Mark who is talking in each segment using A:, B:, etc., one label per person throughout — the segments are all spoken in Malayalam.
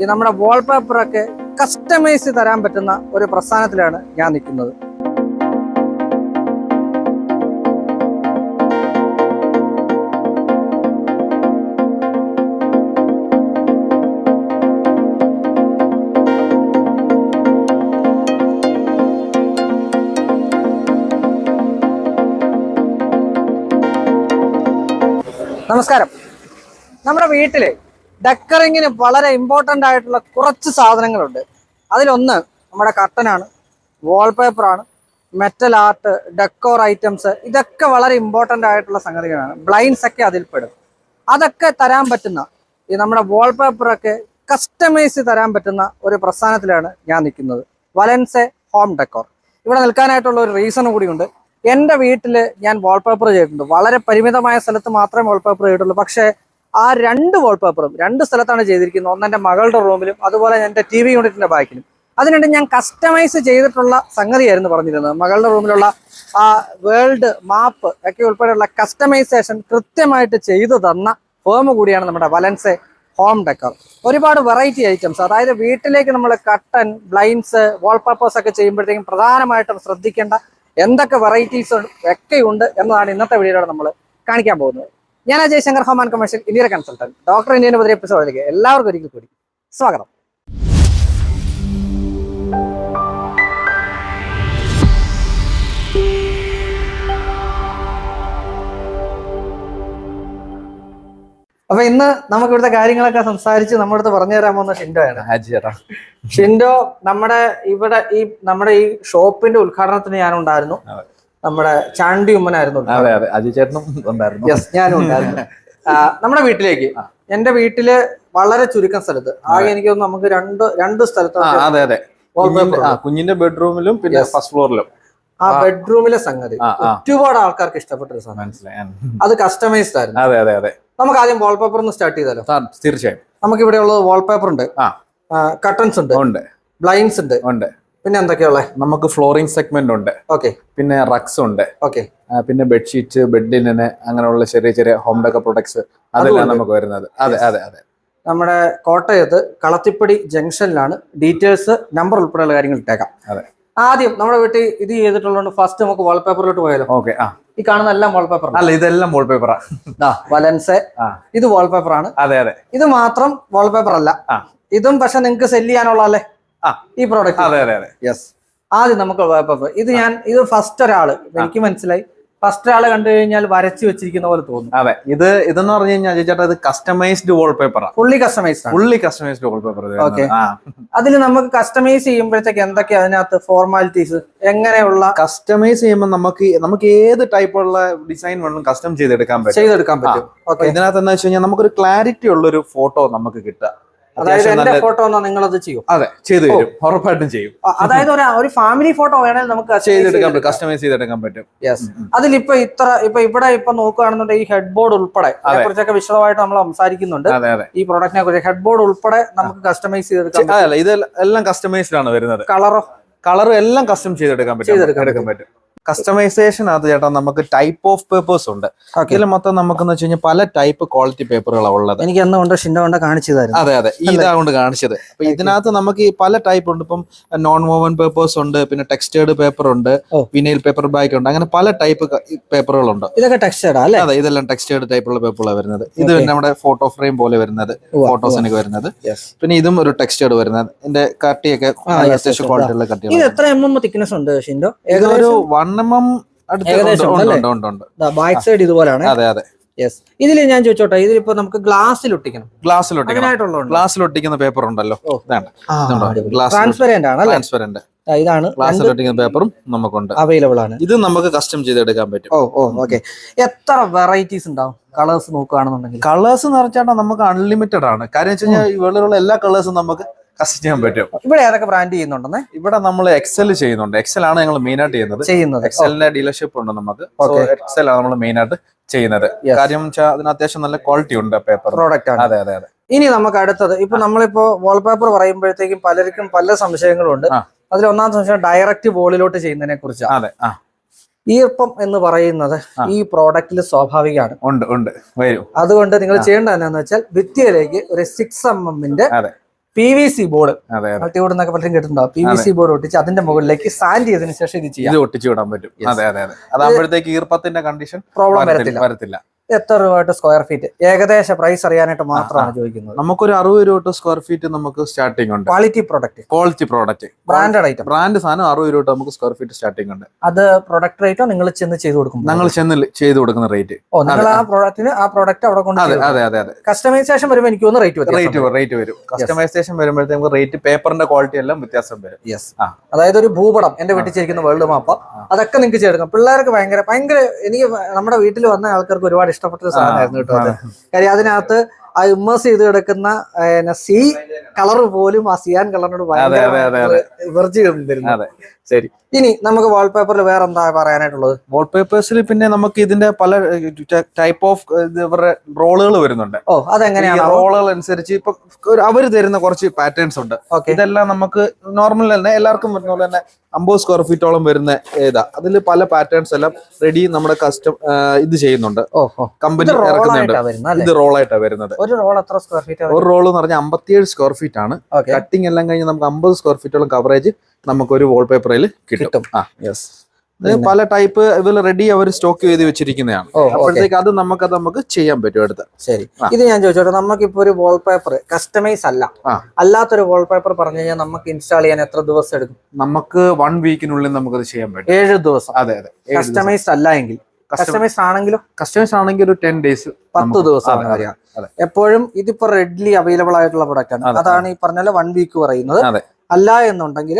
A: ഈ നമ്മുടെ വാൾപേപ്പറൊക്കെ കസ്റ്റമൈസ് തരാൻ പറ്റുന്ന ഒരു പ്രസ്ഥാനത്തിലാണ് ഞാൻ നിൽക്കുന്നത്. നമസ്കാരം. നമ്മുടെ വീട്ടിൽ ഡെക്കറിങ്ങിന് വളരെ ഇമ്പോർട്ടന്റ് ആയിട്ടുള്ള കുറച്ച് സാധനങ്ങളുണ്ട്. അതിലൊന്ന് നമ്മുടെ കർട്ടനാണ് വാൾപേപ്പറാണ് മെറ്റൽ ആർട്ട് ഡെക്കോർ ഐറ്റംസ് ഇതൊക്കെ വളരെ ഇമ്പോർട്ടന്റ് ആയിട്ടുള്ള സംഗതികളാണ്. ബ്ലൈൻഡ്സ് ഒക്കെ അതിൽപ്പെടും. അതൊക്കെ തരാൻ പറ്റുന്ന ഈ നമ്മുടെ വാൾപേപ്പറൊക്കെ കസ്റ്റമൈസ് തരാൻ പറ്റുന്ന ഒരു പ്രസ്ഥാനത്തിലാണ് ഞാൻ നിൽക്കുന്നത്. വലൻസെ ഹോം ഡെക്കോർ ഇവിടെ നിൽക്കാനായിട്ടുള്ള ഒരു റീസൺ കൂടിയുണ്ട്. എന്റെ വീട്ടിൽ ഞാൻ വാൾപേപ്പർ ചെയ്തിട്ടുണ്ട്. വളരെ പരിമിതമായ സ്ഥലത്ത് മാത്രമേ വാൾപേപ്പർ ചെയ്തിട്ടുള്ളൂ. പക്ഷേ ആ രണ്ട് വാൾപേപ്പറും രണ്ട് സ്ഥലത്താണ് ചെയ്തിരിക്കുന്നത്. ഒന്ന് എന്റെ മകളുടെ റൂമിലും അതുപോലെ എന്റെ ടി വി യൂണിറ്റിന്റെ ബാക്കിലും അതിനിടെ ഞാൻ കസ്റ്റമൈസ് ചെയ്തിട്ടുള്ള സംഗതിയായിരുന്നു പറഞ്ഞിരുന്നത്. മകളുടെ റൂമിലുള്ള ആ വേൾഡ് മാപ്പ് ഒക്കെ ഉൾപ്പെടെയുള്ള കസ്റ്റമൈസേഷൻ കൃത്യമായിട്ട് ചെയ്തു തന്ന ഫേം കൂടിയാണ് നമ്മുടെ വലൻസെ ഹോം ഡെക്കർ ഒരുപാട് വെറൈറ്റി ഐറ്റംസ് അതായത് വീട്ടിലേക്ക് നമ്മൾ കട്ടൻ ബ്ലൈൻഡ്സ് വാൾപേപ്പേഴ്സ് ഒക്കെ ചെയ്യുമ്പോഴത്തേക്കും പ്രധാനമായിട്ടും ശ്രദ്ധിക്കേണ്ട എന്തൊക്കെ വെറൈറ്റീസ് ഒക്കെ ഉണ്ട് എന്നതാണ് ഇന്നത്തെ വീഡിയോയിലൂടെ നമ്മൾ കാണിക്കാൻ പോകുന്നത്. ഞാൻ Ajay Shankar home and commercial commercial ഇന്ത്യയുടെ കൺസൾട്ടന്റ് ഡോക്ടർ ഇന്ത്യൻ പുതിയ എപ്പിസോഡിലേക്ക് എല്ലാവർക്കും ഒരിക്കൽ കൂടി സ്വാഗതം. അപ്പൊ ഇന്ന് നമുക്ക് ഇവിടുത്തെ കാര്യങ്ങളൊക്കെ സംസാരിച്ച് നമ്മുടെ അടുത്ത് പറഞ്ഞു തരാൻ പോകുന്ന
B: ഷിൻഡോ ആണ്.
A: ഷിൻഡോ നമ്മുടെ ഇവിടെ ഈ നമ്മുടെ ഈ ഷോപ്പിന്റെ ഉദ്ഘാടനത്തിന് ഞാൻ ഉണ്ടായിരുന്നു.
B: അതെ.
A: നമ്മുടെ ചാണ്ടി ഉമ്മനായിരുന്നു
B: അതെ അതെ. അജി ചേട്ടനും ഉണ്ടായിരുന്നു.
A: യെസ് ഞാനും ഉണ്ടായിരുന്നു. നമ്മുടെ വീട്ടിലേക്ക്. എന്റെ വീട്ടിൽ വളരെ ചുരുക്കം സ്ഥലത്ത്. ആകെ എനിക്ക് തോന്നുന്നു നമുക്ക് രണ്ട് രണ്ട് സ്ഥലത്ത്
B: അതെ അതെ. കുഞ്ഞിന്റെ- ബെഡ്റൂമിലും പിന്നെ ഫസ്റ്റ് ഫ്ലോറിലും
A: ആ ബെഡ്റൂമിലെ സംഗതി. ഒരുപാട് ആൾക്കാർക്ക് ഇഷ്ടപ്പെട്ട ഒരു സാധനം അത് കസ്റ്റമൈസ്ഡ് ആയിരുന്നു.
B: അതെ അതെ അതെ.
A: നമുക്ക് ആദ്യം വാൾപേപ്പർ ഒന്ന് സ്റ്റാർട്ട് ചെയ്താലോ?
B: തീർച്ചയായും.
A: നമുക്ക് ഇവിടെ ഉള്ളത് വാൾപേപ്പർ ഉണ്ട്. കട്ടൺസ് ഉണ്ട്.
B: ഉണ്ട്.
A: ബ്ലൈൻഡ്സ് ഉണ്ട്.
B: ഉണ്ട്.
A: പിന്നെ എന്തൊക്കെയുള്ളത്
B: നമുക്ക് ഫ്ലോറിംഗ് സെഗ്മെന്റ് ഉണ്ട്.
A: ഓക്കെ
B: പിന്നെ റക്സ് ഉണ്ട്.
A: ഓക്കെ
B: പിന്നെ ബെഡ്ഷീറ്റ് ബെഡിലിന് അങ്ങനെയുള്ള ചെറിയ ചെറിയ ഹോം ഡെക്കർ പ്രൊഡക്ട്സ് അതെല്ലാം നമുക്ക് വരുന്നത്. അതെ അതെ അതെ.
A: നമ്മുടെ കോട്ടയത്ത് കളത്തിപ്പടി ജംഗ്ഷനിലാണ് ഡീറ്റെയിൽസ് നമ്പർ ഉൾപ്പെടെയുള്ള കാര്യങ്ങൾ ഇട്ടേക്കാം.
B: അതെ.
A: ആദ്യം നമ്മുടെ വീട്ടിൽ ഇത് ചെയ്തിട്ടുള്ളതുകൊണ്ട് ഫസ്റ്റ് നമുക്ക് വാൾപേപ്പറിലോട്ട് പോയാലോ?
B: ഓക്കെ ആ.
A: ഈ കാണുന്ന എല്ലാം വാൾപേപ്പർ
B: അല്ല ഇതെല്ലാം വാൾപേപ്പറാ
A: വലൻസ്. ഇത് വാൾപേപ്പർ ആണ്.
B: അതെ അതെ.
A: ഇത് മാത്രം വാൾപേപ്പർ അല്ല. ഇതും പക്ഷെ നിങ്ങൾക്ക് സെല്ല് ചെയ്യാനുള്ള അല്ലേ. ഈ പ്രോഡക്റ്റ്
B: അതെ അതെ അതെ.
A: യെസ് ആദ്യം നമുക്ക് ഇത് ഞാൻ ഇത് ഫസ്റ്റ് ഒരാൾ. എനിക്ക് മനസ്സിലായി. ഫസ്റ്റ് ആൾ കണ്ടു കഴിഞ്ഞാൽ വരച്ചു വെച്ചിരിക്കുന്ന പോലെ തോന്നും.
B: അതെ. ഇത് ഇതെന്ന് പറഞ്ഞു കഴിഞ്ഞാൽ ചേട്ടാ ഇത് customised വാൾപേപ്പറാണ്
A: fully customised
B: fully customised wallpaper okay
A: അതിൽ നമുക്ക് കസ്റ്റമൈസ് ചെയ്യുമ്പോഴത്തേക്ക് എന്തൊക്കെ അതിനകത്ത് ഫോർമാലിറ്റീസ് എങ്ങനെയുള്ള
B: കസ്റ്റമൈസ് ചെയ്യുമ്പോൾ നമുക്ക് നമുക്ക് ഏത് ടൈപ്പുള്ള ഡിസൈൻ വേണം കസ്റ്റം ചെയ്തെടുക്കാൻ പറ്റും.
A: ചെയ്തെടുക്കാൻ പറ്റും.
B: ഇതിനകത്ത് എന്താ വെച്ച് കഴിഞ്ഞാൽ നമുക്കൊരു ക്ലാരിറ്റി ഉള്ള ഒരു ഫോട്ടോ നമുക്ക് കിട്ടുക.
A: അതായത് എന്റെ ഫോട്ടോ ഒന്നാ നിങ്ങൾ അത് ചെയ്യും.
B: അതെ ചെയ്തു തരും. ഉറപ്പായിട്ടും ചെയ്യും.
A: അതായത് ഒരു ഫാമിലി ഫോട്ടോ വേണമെങ്കിൽ നമുക്ക്
B: ചെയ്തെടുക്കാൻ പറ്റും. കസ്റ്റമൈസ് ചെയ്തെടുക്കാൻ പറ്റും.
A: യെസ് അതിലിപ്പോ ഇത്ര ഇപ്പൊ ഇവിടെ ഇപ്പൊ നോക്കുകയാണെന്നുണ്ടെങ്കിൽ ഈ ഹെഡ് ബോർഡ് ഉൾപ്പെടെ അതിനെ കുറിച്ചൊക്കെ വിശദമായിട്ട് നമ്മൾ സംസാരിക്കുന്നുണ്ട്. ഈ പ്രോഡക്റ്റിനെ കുറിച്ച് ഹെഡ് ബോർഡ് ഉൾപ്പെടെ നമുക്ക് കസ്റ്റമൈസ് ചെയ്തെടുക്കാം
B: അതല്ല ഇത് എല്ലാം കസ്റ്റമൈസ്ഡ് ആണ് വരുന്നത്.
A: കളറോ
B: കളർ എല്ലാം കസ്റ്റം ചെയ്തെടുക്കാൻ പറ്റും.
A: ചെയ്തെടുക്കാൻ
B: പറ്റും. കസ്റ്റമൈസേഷൻ അത് ചേട്ടാ നമുക്ക് ടൈപ്പ് ഓഫ് പേപ്പേഴ്സ് ഉണ്ട്. ഇതിൽ മൊത്തം നമുക്ക് വെച്ച് കഴിഞ്ഞാൽ പല ടൈപ്പ് ക്വാളിറ്റി പേപ്പറുകളാണ് ഉള്ളത്.
A: എനിക്ക് എന്ന് കൊണ്ട് ഷിൻഡോ കൊണ്ട് കാണിച്ചു
B: അതെ അതെ. ഇതാകൊണ്ട് ഇതാ കൊണ്ട് കാണിച്ചത്. അപ്പൊ ഇതിനകത്ത് നമുക്ക് ഈ പല ടൈപ്പ് ഉണ്ട്. ഇപ്പം നോൺ മൂവൻ പേപ്പേഴ്സ് ഉണ്ട് പിന്നെ ടെക്സ്റ്റേർഡ് പേപ്പർ ഉണ്ട്
A: പിന്നെ
B: വിനൈൽ പേപ്പർ ബാഗ് ഉണ്ട്. അങ്ങനെ പല ടൈപ്പ് പേപ്പറുകളുണ്ട്
A: ഇതൊക്കെ ടെക്സ്റ്റേർഡ് അല്ലേ?
B: അതെ ഇതെല്ലാം ടെക്സ്റ്റേർഡ് ടൈപ്പുള്ള പേപ്പറുകളാണ് വരുന്നത്. ഇത്. നമ്മുടെ ഫോട്ടോ ഫ്രെയിം പോലെ വരുന്നത്.
A: ഫോട്ടോസ്
B: എനിക്ക് വരുന്നത്. പിന്നെ ഇതും ഒരു ടെക്സ്റ്റേർഡ് വരുന്നത്. ഇതിന്റെ കട്ടിയൊക്കെ അത്യാവശ്യം. ക്വാളിറ്റിയുള്ള
A: ഇത് എത്ര എം എം തിക്നെസ് ഉണ്ട് ഷിൻഡോ?
B: ഇതൊരു വൺ എം എം ഉണ്ട്,
A: ഉണ്ടല്ലേ?
B: ഉണ്ട്, ഉണ്ട്, ഉണ്ട്.
A: ബാക്ക് സൈഡ് ഇതുപോലാണ്.
B: അതെ അതെ.
A: യെസ് ഇതിൽ ഞാൻ ചോദിച്ചോട്ടെ ഇതിലിപ്പോ നമുക്ക് ഗ്ലാസ്സിൽ ഒട്ടിക്കണം.
B: ഗ്ലാസ്സിൽ ഒട്ടിക്കണം. ഗ്ലാസ്സിൽ ഒട്ടിക്കുന്ന പേപ്പർ ഉണ്ടല്ലോ.
A: ട്രാൻസ്പെറന്റ് ആണ്
B: ട്രാൻസ്പെറന്റ്
A: ഇതാണ്.
B: ഗ്ലാസ്സിൽ ഒട്ടിക്കുന്ന പേപ്പറും നമുക്കുണ്ട്.
A: അവൈലബിൾ ആണ്.
B: ഇത് നമുക്ക് കസ്റ്റം ചെയ്തെടുക്കാൻ പറ്റും.
A: ഓ ഓ ഓക്കെ എത്ര വെറൈറ്റീസ് ഉണ്ടാവും കളേഴ്സ് നോക്കുകയാണെന്നുണ്ടെങ്കിൽ?
B: കളേഴ്സ് എന്ന് പറഞ്ഞാൽ നമുക്ക് അൺലിമിറ്റഡ് ആണ്. കാര്യം വെച്ച് കഴിഞ്ഞാൽ ഇവിടെയുള്ള എല്ലാ കളേഴ്സും നമുക്ക് കസ്റ്റം ചെയ്യാൻ പറ്റും.
A: ഇവിടെ ഏതൊക്കെ ബ്രാൻഡ് ചെയ്യുന്നുണ്ടെന്ന്?
B: ഇവിടെ നമ്മൾ എക്സൽ ചെയ്യുന്നുണ്ട്. എക്സൽ ആണ് ഞങ്ങൾ മെയിൻ ആയിട്ട് ചെയ്യുന്നത്.
A: ചെയ്യുന്നത്.
B: എക്സലിന്റെ ഡീലർഷിപ്പ് ഉണ്ട് നമുക്ക്. എക്സൽ ആണ് നമ്മൾ മെയിൻ ആയിട്ട് ചെയ്യുന്നത്. കാര്യം വെച്ചാൽ അതിന് അത്യാവശ്യം നല്ല ക്വാളിറ്റി ഉണ്ട് പേപ്പർ
A: പ്രോഡക്റ്റ് ആണ്.
B: അതെ അതെ അതെ.
A: ഇനി നമുക്ക് അടുത്തത്. ഇപ്പൊ നമ്മളിപ്പോ വാൾപേപ്പർ പറയുമ്പോഴത്തേക്കും പലർക്കും പല സംശയങ്ങളും ഉണ്ട് അതിൽ ഒന്നാമത്തെ സംശയം ഡയറക്റ്റ് വോളിലോട്ട് ചെയ്യുന്നതിനെ കുറിച്ച്.
B: അതെ
A: ഈർപ്പം എന്ന് പറയുന്നത് ഈ പ്രോഡക്റ്റിൽ സ്വാഭാവികമാണ്.
B: ഉണ്ട് ഉണ്ട്. വരും.
A: അതുകൊണ്ട് നിങ്ങൾ ചെയ്യേണ്ടത് എന്താണെന്ന് വെച്ചാൽ ഭിത്തിയിലേക്ക് ഒരു സിക്സ് എം എമ്മിന്റെ P V C board multiboard എന്നൊക്കെ പലരും കേട്ടിട്ടുണ്ടാവും പി വി സി ബോർഡ് ഒട്ടിച്ച് അതിന്റെ മുകളിലേക്ക് സാൻഡ് ചെയ്തതിനു ശേഷം ഇത് ചെയ്യാം.
B: ഒട്ടിച്ചു വിടാൻ പറ്റും. അതെ അതെ അതെ. അതാകുമ്പോഴത്തേക്ക് ഈർപ്പത്തിന്റെ കണ്ടീഷൻ
A: പ്രോബ്ലം വരത്തില്ല. എത്ര രൂപ സ്ക്വയർ ഫീറ്റ് ഏകദേശ പ്രൈസ് അറിയാനായിട്ട് മാത്രമാണ് ചോദിക്കുന്നത്.
B: നമുക്കൊരു അറുപത് രൂപ തൊട്ട് സ്ക്വയർ ഫീറ്റ് നമുക്ക് സ്റ്റാർട്ടിംഗ് ഉണ്ട്.
A: Quality product
B: quality product
A: branded item
B: brand സാധനം അറുപത് രൂപ നമുക്ക് സ്ക്വയർ ഫീറ്റ് സ്റ്റാർട്ടിംഗ് ഉണ്ട്.
A: അത് പ്രൊഡക്റ്റ് റേറ്റോ നിങ്ങൾ ചെന്ന് ചെയ്ത് കൊടുക്കും
B: ഞങ്ങൾ ചെന്ന് ചെയ്ത് കൊടുക്കുന്ന റേറ്റ്
A: ഓ നിങ്ങൾ ആ പ്രോഡക്റ്റിന് ആ പ്രോഡക്റ്റ് അവിടെ കൊണ്ട്
B: അതെ അതെ അതെ അതെ.
A: കസ്റ്റമൈസേഷൻ വരുമ്പോൾ എനിക്ക് തോന്നുന്നു റേറ്റ്
B: റേറ്റ് റേറ്റ് വരും. കസ്റ്റമൈസേഷൻ വരുമ്പോഴത്തേക്ക് റേറ്റ് പേപ്പറിന്റെ ക്വാളിറ്റി എല്ലാം വ്യത്യാസം വരും.
A: യെസ്. അതായത് ഒരു ഭൂപടം എന്റെ വീട്ടിൽ ചേരിക്കുന്ന വേൾഡ് മാപ്പ് അതൊക്കെ നിങ്ങൾക്ക് ചെയ്തെടുക്കാം. പിള്ളേർക്ക് ഭയങ്കര ഭയങ്കര എനിക്ക് നമ്മുടെ വീട്ടിൽ വന്ന ആൾക്കാർക്ക് ഒരുപാട് ഇഷ്ടപ്പെട്ട ഒരു സാധനമായിരുന്നു കേട്ടോ അത്. കാര്യം അതിനകത്ത് ആ ഇമ്മേഴ്സ് ചെയ്ത് കിടക്കുന്ന സി കളർ പോലും ആ സിയാൻ കളറിനോട്
B: ശരി.
A: ഇനി നമുക്ക് വാൾപേപ്പറിൽ വേറെ എന്താ പറയാനായിട്ടുള്ളത്?
B: വാൾ പേപ്പേഴ്സിൽ പിന്നെ നമുക്ക് ഇതിന്റെ പല ടൈപ്പ് ഓഫ് ഇവരുടെ റോളുകൾ വരുന്നുണ്ട്.
A: ഓ അതെങ്ങനെയാണ്?
B: റോളുകൾ അനുസരിച്ച് ഇപ്പൊ അവർ തരുന്ന കുറച്ച് പാറ്റേൺസ് ഉണ്ട്. ഇതെല്ലാം നമുക്ക് നോർമൽ തന്നെ എല്ലാവർക്കും വരുന്ന പോലെ തന്നെ അമ്പത് സ്ക്വയർ ഫീറ്റോളം വരുന്ന ഏതാ അതിൽ പല പാറ്റേൺസ് എല്ലാം റെഡി നമ്മുടെ കസ്റ്റം ഇത് ചെയ്യുന്നുണ്ട്. കമ്പനി ഇറക്കുന്നുണ്ട്. ഇത് റോളായിട്ടാണ് വരുന്നത്.
A: ഒരു റോൾ എത്ര സ്ക്വയർ ഫീറ്റ്
B: ഒരു റോൾ എന്ന് പറഞ്ഞാൽ അമ്പത്തിയേഴ് സ്ക്വയർ ഫീറ്റ് ആണ്.
A: കട്ടിംഗ്
B: കട്ടിങ് എല്ലാം കഴിഞ്ഞാൽ നമുക്ക് അമ്പത് സ്ക്വയർ ഫീറ്റോളം കവറേജ് നമുക്ക് ഒരു വാൾപേപ്പറിൽ കിട്ടും.
A: കിട്ടും.
B: ആ. യെസ് പല ടൈപ്പ് ഇതിൽ റെഡി അവർ സ്റ്റോക്ക് ചെയ്ത് വെച്ചിരിക്കുന്നതാണ്. അപ്പോഴത്തേക്ക് അത് നമുക്ക് അത് നമുക്ക് ചെയ്യാൻ പറ്റും അടുത്ത്.
A: ശരി. ഇത് ഞാൻ ചോദിച്ചോട്ടെ നമുക്കിപ്പോ ഒരു വാൾപേപ്പർ കസ്റ്റമൈസ് അല്ല. അല്ലാത്തൊരു വാൾപേപ്പർ പറഞ്ഞു കഴിഞ്ഞാൽ നമുക്ക് ഇൻസ്റ്റാൾ ചെയ്യാൻ എത്ര ദിവസം എടുക്കും?
B: നമുക്ക് വൺ വീക്കിനുള്ളിൽ നമുക്ക് അത് ചെയ്യാൻ പറ്റും.
A: ഏഴ് ദിവസം.
B: അതെ അതെ.
A: കസ്റ്റമൈസ് അല്ല എങ്കിൽ. കസ്റ്റമൈസ് ആണെങ്കിലും?
B: കസ്റ്റമൈസ് ആണെങ്കിൽ ഒരു ടെൻ ഡേയ്സ്
A: പത്ത്
B: ദിവസം
A: എപ്പോഴും ഇതിപ്പോ റെഡ്ലി അവൈലബിൾ ആയിട്ടുള്ള പ്രൊഡക്റ്റ് ആണ്. അതാണ് ഈ പറഞ്ഞ വൺ വീക്ക് പറയുന്നത്. അല്ല എന്നുണ്ടെങ്കിൽ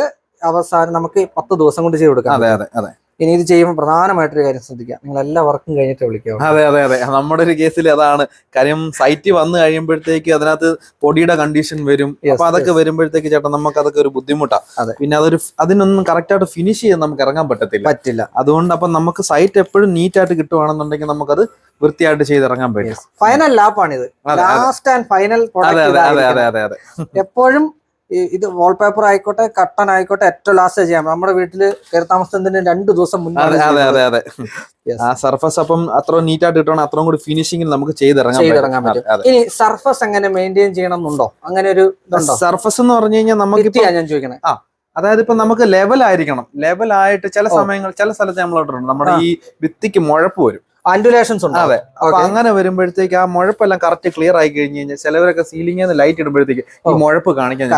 A: അവസാനം നമുക്ക് പത്ത് ദിവസം കൊണ്ട് ചെയ്ത് കൊടുക്കാം.
B: അതെ അതെ അതെ.
A: ഇനി ഇത് ചെയ്യുമ്പോൾ പ്രധാനമായിട്ടൊരു കാര്യം ശ്രദ്ധിക്കുക. നിങ്ങൾ എല്ലാ വർക്കും കഴിഞ്ഞിട്ട് വിളിക്കുക
B: അതെ അതെ അതെ. നമ്മുടെ ഒരു കേസിൽ അതാണ്. കാര്യം സൈറ്റ് വന്നു കഴിയുമ്പോഴത്തേക്ക് അതിനകത്ത് പൊടിയുടെ കണ്ടീഷൻ വരും. അപ്പൊ അതൊക്കെ വരുമ്പോഴത്തേക്ക് ചേട്ടാ നമുക്ക് അതൊക്കെ ഒരു ബുദ്ധിമുട്ടാണ്
A: അതെ.
B: പിന്നെ അതൊരു അതിനൊന്നും കറക്റ്റ് ആയിട്ട് ഫിനിഷ് ചെയ്യാൻ നമുക്ക് ഇറങ്ങാൻ പറ്റത്തില്ല.
A: പറ്റില്ല.
B: അതുകൊണ്ട് അപ്പൊ നമുക്ക് സൈറ്റ് എപ്പോഴും നീറ്റ് ആയിട്ട് കിട്ടുവാണെന്നുണ്ടെങ്കിൽ നമുക്കത് വൃത്തിയായിട്ട് ചെയ്തിറങ്ങാൻ പറ്റും.
A: ഫൈനൽ ലാപ്പാണിത്. ലാസ്റ്റ് ആൻഡ് ഫൈനൽ എപ്പോഴും ഇത് വാൾപേപ്പർ ആയിക്കോട്ടെ കട്ടൻ ആയിക്കോട്ടെ ഏറ്റവും ലാസ്റ്റ് ചെയ്യാം. നമ്മുടെ വീട്ടിൽ കയറി താമസത്തിന്റെ രണ്ടു ദിവസം മുന്നേ
B: അതെ അതെ അതെ ആ സർഫസ് അപ്പം അത്ര നീറ്റായിട്ട് കിട്ടണം അത്രയും കൂടി ഫിനിഷിംഗിൽ നമുക്ക് ചെയ്തിറങ്ങാൻ
A: പറ്റും. ഇനി സർഫസ് എങ്ങനെ മെയിന്റെയിൻ ചെയ്യണം എന്നുണ്ടോ അങ്ങനെ ഒരു
B: സർഫസ് എന്ന് പറഞ്ഞു കഴിഞ്ഞാൽ നമുക്ക്
A: ഞാൻ ചോദിക്കണേ.
B: അതായത് ഇപ്പൊ നമുക്ക് ലെവൽ ആയിരിക്കണം. ലെവൽ ആയിട്ട് ചില സമയങ്ങൾ ചില സ്ഥലത്ത് നമ്മൾ നമ്മുടെ ഈ ഭിത്തിക്ക് മുഴപ്പ് വരും.
A: ആൻഡുലേഷൻസ് ഉണ്ട്.
B: അതെ. അപ്പൊ അങ്ങനെ വരുമ്പോഴത്തേക്ക് ആ മുഴപ്പെല്ലാം കറക്റ്റ് ക്ലിയർ ആയി കഴിഞ്ഞു കഴിഞ്ഞാൽ ചിലവരൊക്കെ സീലിംഗ് ലൈറ്റ് ഇടുമ്പോഴത്തേക്ക് ഈ മുഴപ്പ് കാണിക്കാൻ